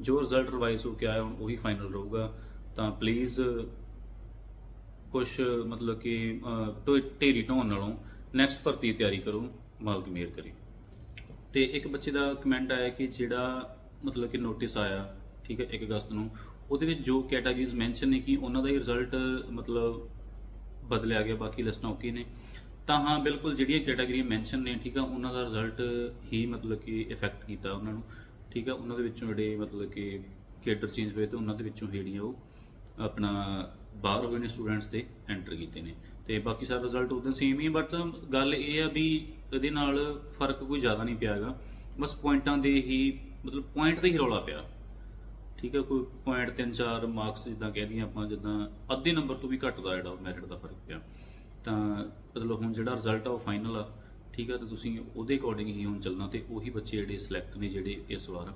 ਜੋ ਰਿਜ਼ਲਟ ਰਿਵਾਈਜ਼ ਹੋ ਕੇ ਆਇਆ ਹੁਣ ਉਹੀ ਫਾਈਨਲ ਰਹੂਗਾ। ਤਾਂ ਪਲੀਜ਼ ਕੁਝ ਮਤਲਬ ਕਿ ਢੋ- ਢੇਰੀ ਢੋਣ ਨਾਲੋਂ ਨੈਕਸਟ ਭਰਤੀ ਦੀ ਤਿਆਰੀ ਕਰੋ। ਮਾਲਕ ਮਿਹਰ ਕਰੀ। ਤੇ ਇੱਕ ਬੱਚੇ ਦਾ ਕਮੈਂਟ ਆਇਆ ਕਿ ਜਿਹੜਾ ਮਤਲਬ ਕਿ ਨੋਟਿਸ ਆਇਆ, ਠੀਕ ਹੈ 1 ਅਗਸਤ ਨੂੰ। ਉਹਦੇ ਵਿੱਚ ਜੋ ਕੈਟਾਗਰੀਜ਼ ਮੈਂਸ਼ਨ ਨੇ ਕਿ ਉਹਨਾਂ ਦਾ ਹੀ ਰਿਜ਼ਲਟ ਮਤਲਬ ਬਦਲਿਆ ਗਿਆ, ਬਾਕੀ ਲਿਸਟਾਂ ਓਕੇ ਨੇ। ਤਾਂ ਹਾਂ, ਬਿਲਕੁਲ ਜਿਹੜੀਆਂ ਕੈਟਾਗਰੀ ਮੈਂਸ਼ਨ ਨੇ, ਠੀਕ ਆ, ਉਹਨਾਂ ਦਾ ਰਿਜ਼ਲਟ ਹੀ ਮਤਲਬ ਕਿ ਇਫੈਕਟ ਕੀਤਾ ਉਹਨਾਂ ਨੂੰ। ਠੀਕ ਆ, ਉਹਨਾਂ ਦੇ ਵਿੱਚੋਂ ਜਿਹੜੇ ਮਤਲਬ ਕਿ ਕੇਡਰ ਚੇਂਜ ਹੋਏ ਤੇ ਉਹਨਾਂ ਦੇ ਵਿੱਚੋਂ ਜਿਹੜੀਆਂ ਉਹ ਆਪਣਾ ਬਾਹਰ ਹੋਏ ਨੇ ਸਟੂਡੈਂਟਸ ਤੇ ਐਂਟਰ ਕੀਤੇ ਨੇ। ਤੇ ਬਾਕੀ ਸਾਰਾ ਰਿਜ਼ਲਟ ਉਹਦਾ ਸੇਮ ਹੀ ਬਟ ਗੱਲ ਇਹ ਆ ਵੀ ਇਹਦੇ ਨਾਲ ਫ਼ਰਕ ਕੋਈ ਜ਼ਿਆਦਾ ਨਹੀਂ ਪਿਆਗਾ ਬਸ ਪੁਆਇੰਟਾਂ ਦੇ ਹੀ ਮਤਲਬ ਪੁਆਇੰਟ ਤੇ ਹੀ ਰੌਲਾ ਪਿਆ। ਠੀਕ ਹੈ, ਕੋਈ ਪੁਆਇੰਟ 3-4 ਮਾਰਕਸ ਜਿੱਦਾਂ ਕਹਿ ਦਈਏ ਆਪਾਂ, ਜਿੱਦਾਂ ਅੱਧੇ ਨੰਬਰ ਤੋਂ ਵੀ ਘੱਟ ਦਾ ਜਿਹੜਾ ਮੈਰਿਟ ਦਾ ਫ਼ਰਕ ਪਿਆ। ਤਾਂ ਮਤਲਬ ਹੁਣ ਜਿਹੜਾ ਰਿਜ਼ਲਟ ਆ ਉਹ ਫਾਈਨਲ ਆ। ਠੀਕ ਆ, ਤੇ ਤੁਸੀਂ ਉਹਦੇ ਅਕੋਰਡਿੰਗ ਹੀ ਹੁਣ ਚੱਲਣਾ ਤੇ ਉਹੀ ਬੱਚੇ ਜਿਹੜੇ ਸਿਲੈਕਟ ਨੇ ਜਿਹੜੇ ਇਸ ਵਾਰ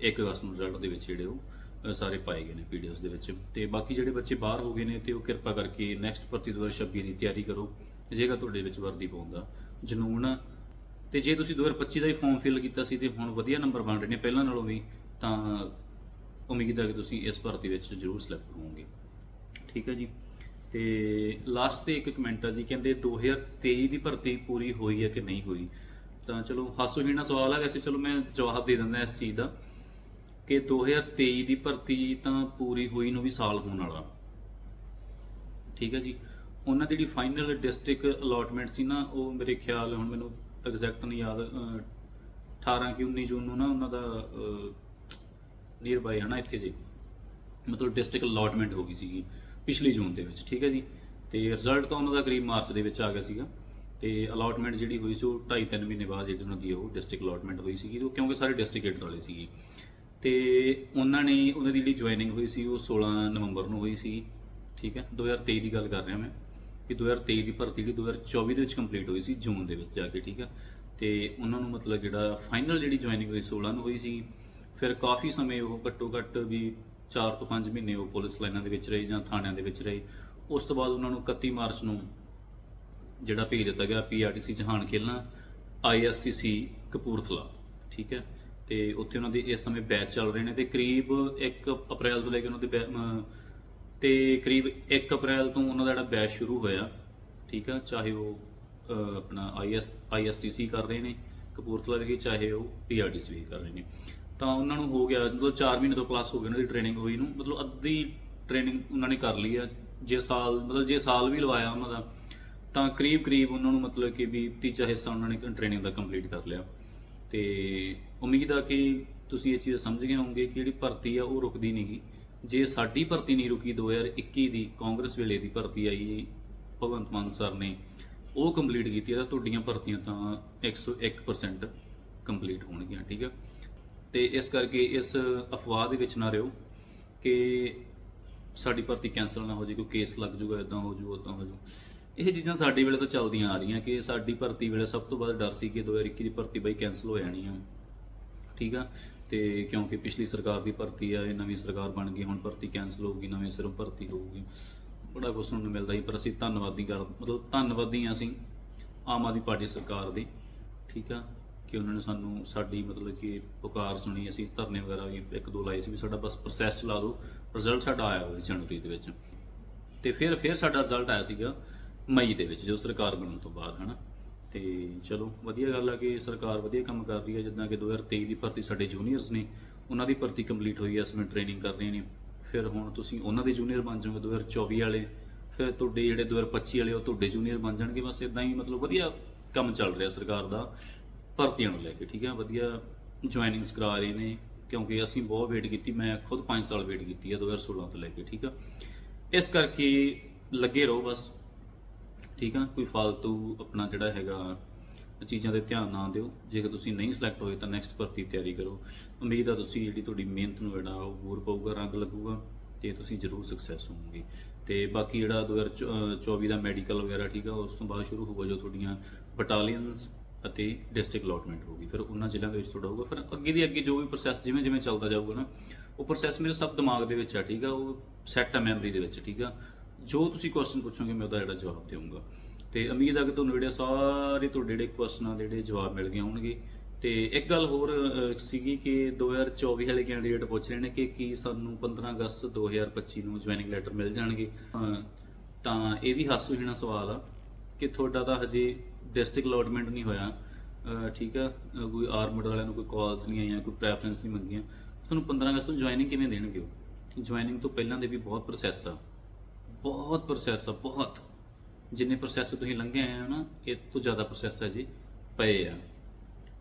ਇੱਕ ਅਗਸਤ ਨੂੰ ਰਿਜ਼ਲਟ ਦੇ ਵਿੱਚ ਜਿਹੜੇ ਉਹ ਸਾਰੇ ਪਾਏ ਗਏ ਨੇ ਪੀਡੀਐਫs ਦੇ ਵਿੱਚ। ਤੇ ਬਾਕੀ ਜਿਹੜੇ ਬੱਚੇ ਬਾਹਰ ਹੋ ਗਏ ਨੇ ਤੇ ਉਹ ਕਿਰਪਾ ਕਰਕੇ ਨੈਕਸਟ ਭਰਤੀ 2026 ਦੀ ਤਿਆਰੀ ਕਰੋ। ਜੇਗਾ ਤੁਹਾਡੇ ਵਿੱਚ ਵਰਦੀ ਪਾਉਂਦਾ ਜਨੂਨ ਤੇ ਜੇ ਤੁਸੀਂ 2025 ਦਾ ਹੀ ਫਾਰਮ ਫਿਲ ਕੀਤਾ ਸੀ ਤੇ ਹੁਣ ਵਧੀਆ ਨੰਬਰ ਬਣ ਰਹੇ ਨੇ ਪਹਿਲਾਂ ਨਾਲੋਂ ਵੀ, ਤਾਂ ਉਮੀਦ ਹੈ ਕਿ ਤੁਸੀਂ ਇਸ ਭਰਤੀ ਵਿੱਚ ਜ਼ਰੂਰ ਸਿਲੈਕਟ ਹੋਵੋਗੇ। ਠੀਕ ਹੈ ਜੀ। ਤੇ ਲਾਸਟ ਤੇ ਇੱਕ ਕਮੈਂਟ ਆ ਜੀ, ਕਹਿੰਦੇ 2023 ਦੀ ਭਰਤੀ ਪੂਰੀ ਹੋਈ ਹੈ ਕਿ ਨਹੀਂ ਹੋਈ? ਤਾਂ ਚਲੋ ਹਾਸੋਹੀਣਾ ਸਵਾਲ ਹੈ ਵੈਸੇ ਚਲੋ ਮੈਂ ਜਵਾਬ ਦੇ ਦਿੰਦਾ ਇਸ ਚੀਜ਼ ਦਾ ਕਿ 2023 ਦੀ ਭਰਤੀ ਤਾਂ ਪੂਰੀ ਹੋਈ ਨੂੰ ਵੀ ਸਾਲ ਹੋਣ ਵਾਲਾ। ਠੀਕ ਹੈ ਜੀ। ਉਹਨਾਂ ਦੀ ਜਿਹੜੀ ਫਾਈਨਲ ਡਿਸਟ੍ਰਿਕਟ ਅਲਾਟਮੈਂਟ ਸੀ ਨਾ, ਉਹ ਮੇਰੇ ਖਿਆਲ ਹੁਣ ਮੈਨੂੰ ਐਗਜ਼ੈਕਟ ਨਹੀਂ ਯਾਦ ਅਹ, 18 ਕਿ 19 ਜੂਨ ਨੂੰ ਨਾ ਉਹਨਾਂ ਦਾ ਨੀਅਰ ਬਾਈ ਹਨਾ ਇੱਥੇ ਜੀ। ਮਤਲਬ ਡਿਸਟ੍ਰਿਕਟ ਅਲਾਟਮੈਂਟ ਹੋ ਗਈ ਸੀਗੀ ਪਿਛਲੀ ਜੂਨ ਦੇ ਵਿੱਚ ਠੀਕ ਹੈ ਜੀ? ਤੇ ਰਿਜ਼ਲਟ ਤਾਂ ਉਹਨਾਂ ਦਾ ਕਰੀਬ ਮਾਰਚ ਦੇ ਵਿੱਚ ਆ ਗਿਆ ਸੀਗਾ। ਤੇ ਅਲਾਟਮੈਂਟ ਜਿਹੜੀ ਹੋਈ ਸੀ ਉਹ 2.5 3 ਮਹੀਨੇ ਬਾਅਦ ਜਿਹੜੀ ਉਹਨਾਂ ਦੀ ਉਹ ਡਿਸਟ੍ਰਿਕਟ ਅਲਾਟਮੈਂਟ ਹੋਈ ਸੀਗੀ ਉਹ ਕਿਉਂਕਿ ਸਾਰੇ ਡਿਸਟ੍ਰਿਕਟ ਏਡਰ ਵਾਲੇ ਸੀਗੇ। ਤੇ ਉਹਨਾਂ ਨੇ ਉਹਨਾਂ ਦੀ ਜਿਹੜੀ ਜੁਆਇਨਿੰਗ ਹੋਈ ਸੀ ਉਹ 16 ਨਵੰਬਰ ਨੂੰ ਹੋਈ ਸੀ ਠੀਕ ਹੈ? 2023 ਦੀ ਗੱਲ ਕਰ ਰਿਹਾ ਮੈਂ। ਕਿ 2023 ਦੀ ਭਰਤੀ ਜਿਹੜੀ 2024 ਦੇ ਵਿੱਚ ਕੰਪਲੀਟ ਹੋਈ ਸੀ, ਜੂਨ ਦੇ ਵਿੱਚ ਜਾ ਕੇ, ਠੀਕ ਹੈ ਤੇ ਉਹਨਾਂ ਨੂੰ ਮਤਲਬ ਜਿਹੜਾ ਫਾਈਨਲ ਜਿਹੜੀ ਜੁਆਇਨਿੰਗ ਹੋਈ 16 ਨੂੰ ਹੋਈ ਸੀ, ਫਿਰ ਕਾਫੀ ਸਮੇਂ ਉਹ ਘੱਟੋ ਘੱਟ ਵੀ 4 ਤੋਂ 5 ਮਹੀਨੇ ਉਹ ਪੁਲਿਸ ਲਾਈਨਾਂ ਦੇ ਵਿੱਚ ਰਹੇ ਜਾਂ ਥਾਣਿਆਂ ਦੇ ਵਿੱਚ ਰਹੇ। ਉਸ ਤੋਂ ਬਾਅਦ ਉਹਨਾਂ ਨੂੰ 31 ਮਾਰਚ ਨੂੰ ਜਿਹੜਾ ਭੇਜ ਦਿੱਤਾ ਗਿਆ ਪੀਆਰਟੀਸੀ ਜਹਾਨ ਖੇਲਣਾ ਆਈਐਸਟੀਸੀ ਕਪੂਰਥਲਾ, ਠੀਕ ਹੈ ਤੇ ਉੱਥੇ ਉਹਨਾਂ ਦੇ ਇਸ ਸਮੇਂ ਬੈਚ ਚੱਲ ਰਹੇ ਨੇ ਤੇ ਕਰੀਬ 1 ਅਪ੍ਰੈਲ ਤੋਂ ਲੈ ਕੇ ਉਹਨਾਂ ਦੇ ਬੈ- ਤੇ ਕਰੀਬ 1 ਅਪ੍ਰੈਲ ਤੋਂ ਉਹਨਾਂ ਦਾ ਜਿਹੜਾ ਬੈਚ ਸ਼ੁਰੂ ਹੋਇਆ ਠੀਕ ਆ ਚਾਹੇ ਉਹ ਅਹ, ਆਪਣਾ ਆਈਐਸ ਆਈਐਸਟੀਸੀ ਕਰ ਰਹੇ ਨੇ ਕਪੂਰਥਲਾ ਵਿਖੇ ਚਾਹੇ ਉਹ ਪੀਆਰਟੀਸੀ ਵੀ ਕਰ ਰਹੇ ਨੇ। ਤਾਂ ਉਹਨਾਂ ਨੂੰ ਹੋ ਗਿਆ ਮਤਲਬ 4 ਮਹੀਨੇ ਤੋਂ ਪਲੱਸ ਹੋ ਗਏ ਉਹਨਾਂ ਦੀ ਟ੍ਰੇਨਿੰਗ ਹੋਈ ਨੂੰ ਮਤਲਬ ਅੱਧੀ ਟ੍ਰੇਨਿੰਗ ਉਹਨਾਂ ਨੇ ਕਰ ਲਈ ਆ ਜੇ ਸਾਲ ਮਤਲਬ ਜੇ ਸਾਲ ਵੀ ਲਵਾਇਆ ਉਹਨਾਂ ਦਾ ਤਾਂ ਕਰੀਬ ਕਰੀਬ ਉਹਨਾਂ ਨੂੰ ਮਤਲਬ ਕਿ ਵੀ ਤੀਜਾ ਹਿੱਸਾ ਉਹਨਾਂ ਨੇ ਟ੍ਰੇਨਿੰਗ ਦਾ ਕੰਪਲੀਟ ਕਰ ਲਿਆ। ਤੇ ਉਮੀਦ ਆ ਕਿ ਤੁਸੀਂ ਇਹ ਚੀਜ਼ ਸਮਝ ਗਏ ਹੋਵੋਗੇ ਕਿ ਜਿਹੜੀ ਭਰਤੀ ਆ ਉਹ ਰੁਕਦੀ ਨਹੀਂਗੀ ਜੇ ਸਾਡੀ ਭਰਤੀ ਨਹੀਂ ਰੁਕੀ 2021 ਦੀ, ਕਾਂਗਰਸ ਵੇਲੇ ਦੀ ਭਰਤੀ ਆਈ, ਭਗਵੰਤ ਮਾਨ ਸਰ ਨੇ, ਉਹ ਕੰਪਲੀਟ ਕੀਤੀ ਆ, ਤਾਂ ਤੁਹਾਡੀਆਂ ਭਰਤੀਆਂ ਤਾਂ 101% ਕੰਪਲੀਟ ਹੋਣਗੀਆਂ, ਠੀਕ ਆ? ਤੇ ਇਸ ਕਰਕੇ ਇਸ ਅਫਵਾਹ ਦੇ ਵਿੱਚ ਨਾ ਰਹੋ ਕਿ ਸਾਡੀ ਭਰਤੀ ਕੈਂਸਲ ਨਾ ਹੋ ਜੇ ਕੋਈ ਕੇਸ ਲੱਗ ਜੂਗਾ ਇਦਾਂ ਹੋ ਜਾਊ ਉਦਾਂ ਹੋ ਜਾਊ। ਇਹ ਚੀਜ਼ਾਂ ਸਾਡੀ ਵੇਲੇ ਤੋਂ ਚੱਲਦੀਆਂ ਆ ਰਹੀਆਂ ਕਿ ਸਾਡੀ ਭਰਤੀ ਵੇਲੇ ਸਭ ਤੋਂ ਵੱਧ ਡਰ ਸੀ ਕਿ 2021 ਦੀ ਭਰਤੀ ਬਈ ਕੈਂਸਲ ਹੋ ਜਾਣੀ ਆ। ਠੀਕ ਆ? ਤੇ ਕਿਉਂਕਿ ਪਿਛਲੀ ਸਰਕਾਰ ਦੀ ਭਰਤੀ ਆ, ਇਹ ਨਵੀਂ ਸਰਕਾਰ ਬਣ ਗਈ, ਹੁਣ ਭਰਤੀ ਕੈਂਸਲ ਹੋਊਗੀ, ਨਵੇਂ ਸਿਰੋਂ ਭਰਤੀ ਹੋਊਗੀ। ਬੜਾ ਕੁਛ ਨੂੰ ਮਿਲਦਾ ਸੀ ਪਰ ਅਸੀਂ ਧੰਨਵਾਦੀ ਕਰ, ਮਤਲਬ ਧੰਨਵਾਦੀ ਹਾਂ ਅਸੀਂ ਆਮ ਆਦਮੀ ਪਾਰਟੀ ਸਰਕਾਰ ਦੀ, ਠੀਕ ਆ? ਕਿ ਉਹਨਾਂ ਨੇ ਸਾਨੂੰ ਸਾਡੀ ਮਤਲਬ ਕਿ ਪੁਕਾਰ ਸੁਣੀ, ਅਸੀਂ ਧਰਨੇ ਵਗੈਰਾ ਵੀ ਇੱਕ ਦੋ ਲਾਏ ਸੀ ਵੀ ਸਾਡਾ ਬਸ ਪ੍ਰੋਸੈਸ ਚਲਾ ਦਿਓ ਰਿਜ਼ਲਟ ਸਾਡਾ ਆਇਆ ਹੋਇਆ ਜਨਵਰੀ ਦੇ ਵਿੱਚ। ਤੇ ਫਿਰ ਫਿਰ ਸਾਡਾ ਰਿਜ਼ਲਟ ਆਇਆ ਸੀਗਾ ਮਈ ਦੇ ਵਿੱਚ, ਜੋ ਸਰਕਾਰ ਬਣਨ ਤੋਂ ਬਾਅਦ, ਹਨਾ? ਤੇ ਚਲੋ, ਵਧੀਆ ਗੱਲ ਆ ਕਿ ਸਰਕਾਰ ਵਧੀਆ ਕੰਮ ਕਰ ਰਹੀ ਹੈ, ਜਿੱਦਾਂ ਕਿ 2023 ਦੀ ਭਰਤੀ ਸਾਡੇ ਜੂਨੀਅਰਸ ਨੇ, ਉਹਨਾਂ ਦੀ ਭਰਤੀ ਕੰਪਲੀਟ ਹੋਈ ਹੈ ਅਸੀਂ ਟ੍ਰੇਨਿੰਗ ਕਰ ਰਹੇ ਨੇ। ਫਿਰ ਹੁਣ ਤੁਸੀਂ ਉਹਨਾਂ ਦੇ ਜੂਨੀਅਰ ਬਣ ਜਾਓਗੇ 2024 ਵਾਲੇ, ਫਿਰ ਤੁਹਾਡੇ ਜਿਹੜੇ 2025 ਵਾਲੇ, ਉਹ ਤੁਹਾਡੇ ਜੂਨੀਅਰ ਬਣ ਜਾਣਗੇ। ਬਸ ਇਦਾਂ ਹੀ ਮਤਲਬ ਵਧੀਆ ਕੰਮ ਚੱਲ ਰਿਹਾ ਸਰਕਾਰ ਦਾ, ਭਰਤੀਆਂ ਨੂੰ ਲੈ ਕੇ, ਠੀਕ ਹੈ ਵਧੀਆ ਜੁਆਇਨਿੰਗਸ ਕਰਾ ਰਹੇ ਨੇ, ਕਿਉਂਕਿ ਅਸੀਂ ਬਹੁਤ ਵੇਟ ਕੀਤੀ, ਮੈਂ ਖੁਦ 5 ਸਾਲ ਵੇਟ ਕੀਤੀ ਹੈ 2016 ਤੋਂ ਲੈ ਕੇ, ਠੀਕ ਆ? ਇਸ ਕਰਕੇ ਲੱਗੇ ਰਹੋ ਬਸ। ਠੀਕ ਆ? ਕੋਈ ਫालतू ਆਪਣਾ ਜਿਹੜਾ ਹੈਗਾ, ਚੀਜ਼ਾਂ ਤੇ ਧਿਆਨ ਨਾ ਦਿਓ। ਜੇਕਰ ਤੁਸੀਂ ਨਹੀਂ ਸਿਲੈਕਟ ਹੋਏ ਤਾਂ ਨੈਕਸਟ ਭਰਤੀ ਤਿਆਰੀ ਕਰੋ। ਉਮੀਦ ਆ ਤੁਸੀਂ ਜਿਹੜੀ ਤੁਹਾਡੀ ਮਿਹਨਤ ਨੂੰ ਜਿਹੜਾ ਉਹ ਹੋਰ ਪਊਗਾ, ਰੰਗ ਲੱਗੂਗਾ ਤੇ ਤੁਸੀਂ ਜ਼ਰੂਰ ਸਕਸੈਸ ਹੋਵੋਗੇ। ਤੇ ਬਾਕੀ ਜਿਹੜਾ 2024 ਦਾ ਮੈਡੀਕਲ ਵਗੈਰਾ, ਠੀਕ ਆ, ਉਸ ਤੋਂ ਬਾਅਦ ਸ਼ੁਰੂ ਹੋਊਗਾ ਜੋ ਤੁਹਾਡੀਆਂ ਬਟਾਲੀਅਨਸ ਅਤੇ ਡਿਸਟ੍ਰਿਕਟ ਅਲਾਟਮੈਂਟ ਹੋਊਗੀ। ਫਿਰ ਉਹਨਾਂ ਜ਼ਿਲ੍ਹਿਆਂ ਦੇ ਵਿੱਚ ਤੁਹਾਡਾ ਹੋਊਗਾ। ਫਿਰ ਅੱਗੇ ਦੀ ਅੱਗੇ ਜੋ ਵੀ ਪ੍ਰੋਸੈਸ ਜਿਵੇਂ ਜਿਵੇਂ ਚੱਲਦਾ ਜਾਊਗਾ ਨਾ, ਉਹ ਪ੍ਰੋਸੈਸ ਮੇਰੇ ਸਭ ਦਿਮਾਗ ਦੇ ਵਿੱਚ ਆ, ਠੀਕ ਆ? ਉਹ ਸੈੱਟ ਆ ਮੈਮਰੀ ਦੇ ਵਿੱਚ, ਠੀਕ ਆ? ਜੋ ਤੁਸੀਂ ਕੁਐਸਚਨ ਪੁੱਛੋਗੇ, ਮੈਂ ਉਹਦਾ ਜਿਹੜਾ ਜਵਾਬ ਦੇਵਾਂਗਾ ਤੇ ਉਮੀਦ ਆ ਕਿ ਤੁਹਾਨੂੰ ਜਿਹੜੇ ਸਾਰੇ ਤੁਹਾਡੇ ਜਿਹੜੇ ਕੁਐਸਚਨਾਂ ਦੇ ਜਿਹੜੇ ਜਵਾਬ ਮਿਲ ਗਏ ਹੋਣਗੇ। ਤੇ ਇੱਕ ਗੱਲ ਹੋਰ ਸੀਗੀ ਕਿ 2024 ਵਾਲੇ ਕੈਂਡੀਡੇਟ ਪੁੱਛ ਰਹੇ ਨੇ ਕਿ ਕੀ ਸਾਨੂੰ 15 ਅਗਸਤ 2025 ਨੂੰ ਜੁਆਇਨਿੰਗ ਲੈਟਰ ਮਿਲ ਜਾਣਗੇ। ਤਾਂ ਇਹ ਵੀ ਹਾਸੂਹੀਣਾ ਸਵਾਲ ਆ ਕਿ ਤੁਹਾਡਾ ਤਾਂ ਹਜੇ ਡਿਸਟ੍ਰਿਕਟ ਅਲਾਟਮੈਂਟ ਨਹੀਂ ਹੋਇਆ। ਠੀਕ ਆ ਕੋਈ ਆਰਮਡ ਵਾਲਿਆਂ ਨੂੰ ਕੋਈ ਕਾਲਸ ਨਹੀਂ ਆਈਆਂ, ਕੋਈ ਪ੍ਰੈਫਰੈਂਸ ਨਹੀਂ ਮੰਗੀਆਂ। ਤੁਹਾਨੂੰ 15 ਅਗਸਤ ਨੂੰ ਜੁਆਇਨਿੰਗ ਕਿਵੇਂ ਦੇਣਗੇ ਉਹ? ਜੁਆਇਨਿੰਗ ਤੋਂ ਪਹਿਲਾਂ ਦੇ ਵੀ ਬਹੁਤ ਪ੍ਰੋਸੈਸ ਆ। ਬਹੁਤ ਪ੍ਰੋਸੈਸ ਆ, ਬਹੁਤ। ਜਿੰਨੇ ਪ੍ਰੋਸੈਸ ਤੁਸੀਂ ਲੰਘੇ ਆਏ ਹੋ ਨਾ, ਇਹ ਤੋਂ ਜ਼ਿਆਦਾ ਪ੍ਰੋਸੈਸ ਹੈ ਜੀ, ਪਏ ਆ।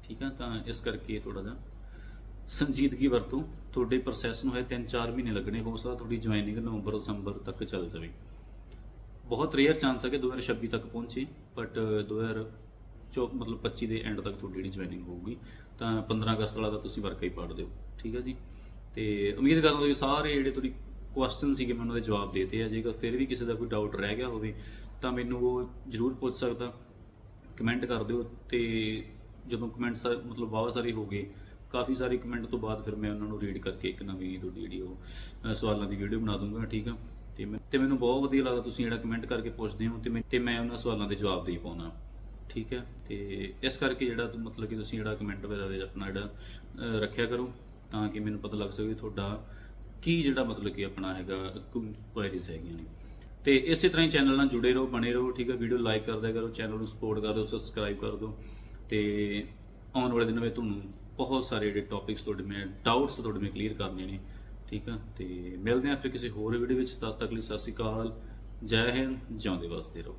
ਠੀਕ ਆ, ਤਾਂ ਇਸ ਕਰਕੇ ਥੋੜਾ ਜਿਹਾ ਸੰਜੀਦਗੀ ਵਰਤੋ। ਤੁਹਾਡੇ ਪ੍ਰੋਸੈਸ ਨੂੰ ਹੈ 3-4 ਮਹੀਨੇ ਲੱਗਣੇ, ਹੋ ਸਕਦਾ ਤੁਹਾਡੀ ਜੁਆਇਨਿੰਗ ਨਵੰਬਰ, ਦਸੰਬਰ ਤੱਕ ਚੱਲ ਜਾਵੇ। ਬਹੁਤ ਰੇਅਰ ਚਾਂਸ ਹੈ ਕਿ 2026 ਤੱਕ ਪਹੁੰਚੇ ਬਟ 2024 ਮਤਲਬ 25 ਦੇ ਐਂਡ ਤੱਕ ਤੁਹਾਡੀ ਜਿਹੜੀ ਜੁਆਇਨਿੰਗ ਹੋਊਗੀ, ਤਾਂ 15 ਅਗਸਤ ਵਾਲਾ ਤਾਂ ਤੁਸੀਂ ਵਰਕਾ ਹੀ ਪਾੜ ਦਿਓ। ਠੀਕ ਹੈ ਜੀ? ਤੇ ਉਮੀਦ ਕਰਦਾ ਕਿ ਸਾਰੇ ਜਿਹੜੇ ਤੁਹਾਡੀ ਕੁਐਸਚਨ ਸੀਗੇ, ਮੈਂ ਉਹਨਾਂ ਦੇ ਜਵਾਬ ਦੇਤੇ ਆ। ਜੇਕਰ ਫਿਰ ਵੀ ਕਿਸੇ ਦਾ ਕੋਈ ਡਾਊਟ ਰਹਿ ਗਿਆ ਹੋਵੇ, ਤਾਂ ਮੈਨੂੰ ਉਹ ਜਰੂਰ ਪੁੱਛ ਸਕਦਾ। ਕਮੈਂਟ ਕਰ ਦਿਓ ਤੇ ਜਦੋਂ ਕਮੈਂਟਸ ਮਤਲਬ ਵਾਵਾ ਸਾਰੇ ਹੋ ਗਏ, ਕਾਫੀ ਸਾਰੇ ਕਮੈਂਟ ਤੋਂ ਬਾਅਦ ਫਿਰ ਮੈਂ ਉਹਨਾਂ ਨੂੰ ਰੀਡ ਕਰਕੇ ਇੱਕ ਨਵੀਂ ਤੁਹਾਡੀ ਜਿਹੜੀ ਉਹ ਸਵਾਲਾਂ ਦੀ ਵੀਡੀਓ ਬਣਾ ਦੂੰਗਾ ਠੀਕ ਆ? ਤੇ ਮੈਂ ਤੇ ਮੈਨੂੰ ਬਹੁਤ ਵਧੀਆ ਲੱਗਦਾ ਤੁਸੀਂ ਜਿਹੜਾ ਕਮੈਂਟ ਕਰਕੇ ਪੁੱਛਦੇ ਹੋ ਤੇ ਮੈਂ ਤੇ ਮੈਂ ਉਹਨਾਂ ਸਵਾਲਾਂ ਦੇ ਜਵਾਬ ਦੇ ਪਾਉਣਾ, ਠੀਕ ਹੈ ਤੇ ਇਸ ਕਰਕੇ ਜਿਹੜਾ ਮਤਲਬ ਕਿ ਤੁਸੀਂ ਜਿਹੜਾ ਕਮੈਂਟ ਵਗੈਰਾ ਦੇ ਆਪਣਾ ਜਿਹੜਾ ਰੱਖਿਆ ਕਰੋ, ਤਾਂ ਕਿ ਮੈਨੂੰ ਪਤਾ ਲੱਗ ਸਕੇ ਤੁਹਾਡਾ ਕੀ ਜਿਹੜਾ ਮਤਲਬ ਕਿ ਆਪਣਾ ਹੈਗਾ ਕੁਐਰੀਜ਼ ਹੈਗੀਆਂ ਨੇ। ਤੇ ਇਸੇ ਤਰ੍ਹਾਂ ਹੀ ਚੈਨਲ ਨਾਲ ਜੁੜੇ ਰਹੋ, ਬਣੇ ਰਹੋ, ਠੀਕ ਹੈ? ਵੀਡੀਓ ਲਾਈਕ ਕਰਦਿਆ ਕਰੋ ਚੈਨਲ ਨੂੰ ਸਪੋਰਟ ਕਰ ਦਿਓ ਸਬਸਕ੍ਰਾਈਬ ਕਰ ਦਿਓ। ਤੇ ਆਉਣ ਵਾਲੇ ਦਿਨਾਂ ਵਿੱਚ ਤੁਹਾਨੂੰ ਬਹੁਤ ਸਾਰੇ ਜਿਹੜੇ ਟੌਪਿਕਸ ਤੁਹਾਡੇ ਮੈਂ ਡਾਊਟਸ ਤੁਹਾਡੇ ਮੈਂ ਕਲੀਅਰ ਕਰਨੇ ਨੇ, ਠੀਕ ਆ ਤੇ ਮਿਲਦੇ ਹਾਂ ਫਿਰ ਕਿਸੇ ਹੋਰ ਵੀਡੀਓ ਵਿੱਚ, ਤਦ ਤੱਕ ਲਈ ਸਤਿ ਸ਼੍ਰੀ ਅਕਾਲ, ਜੈ ਹਿੰਦ, ਜਿਉਂਦੇ ਵਾਸਤੇ ਰਹੋ।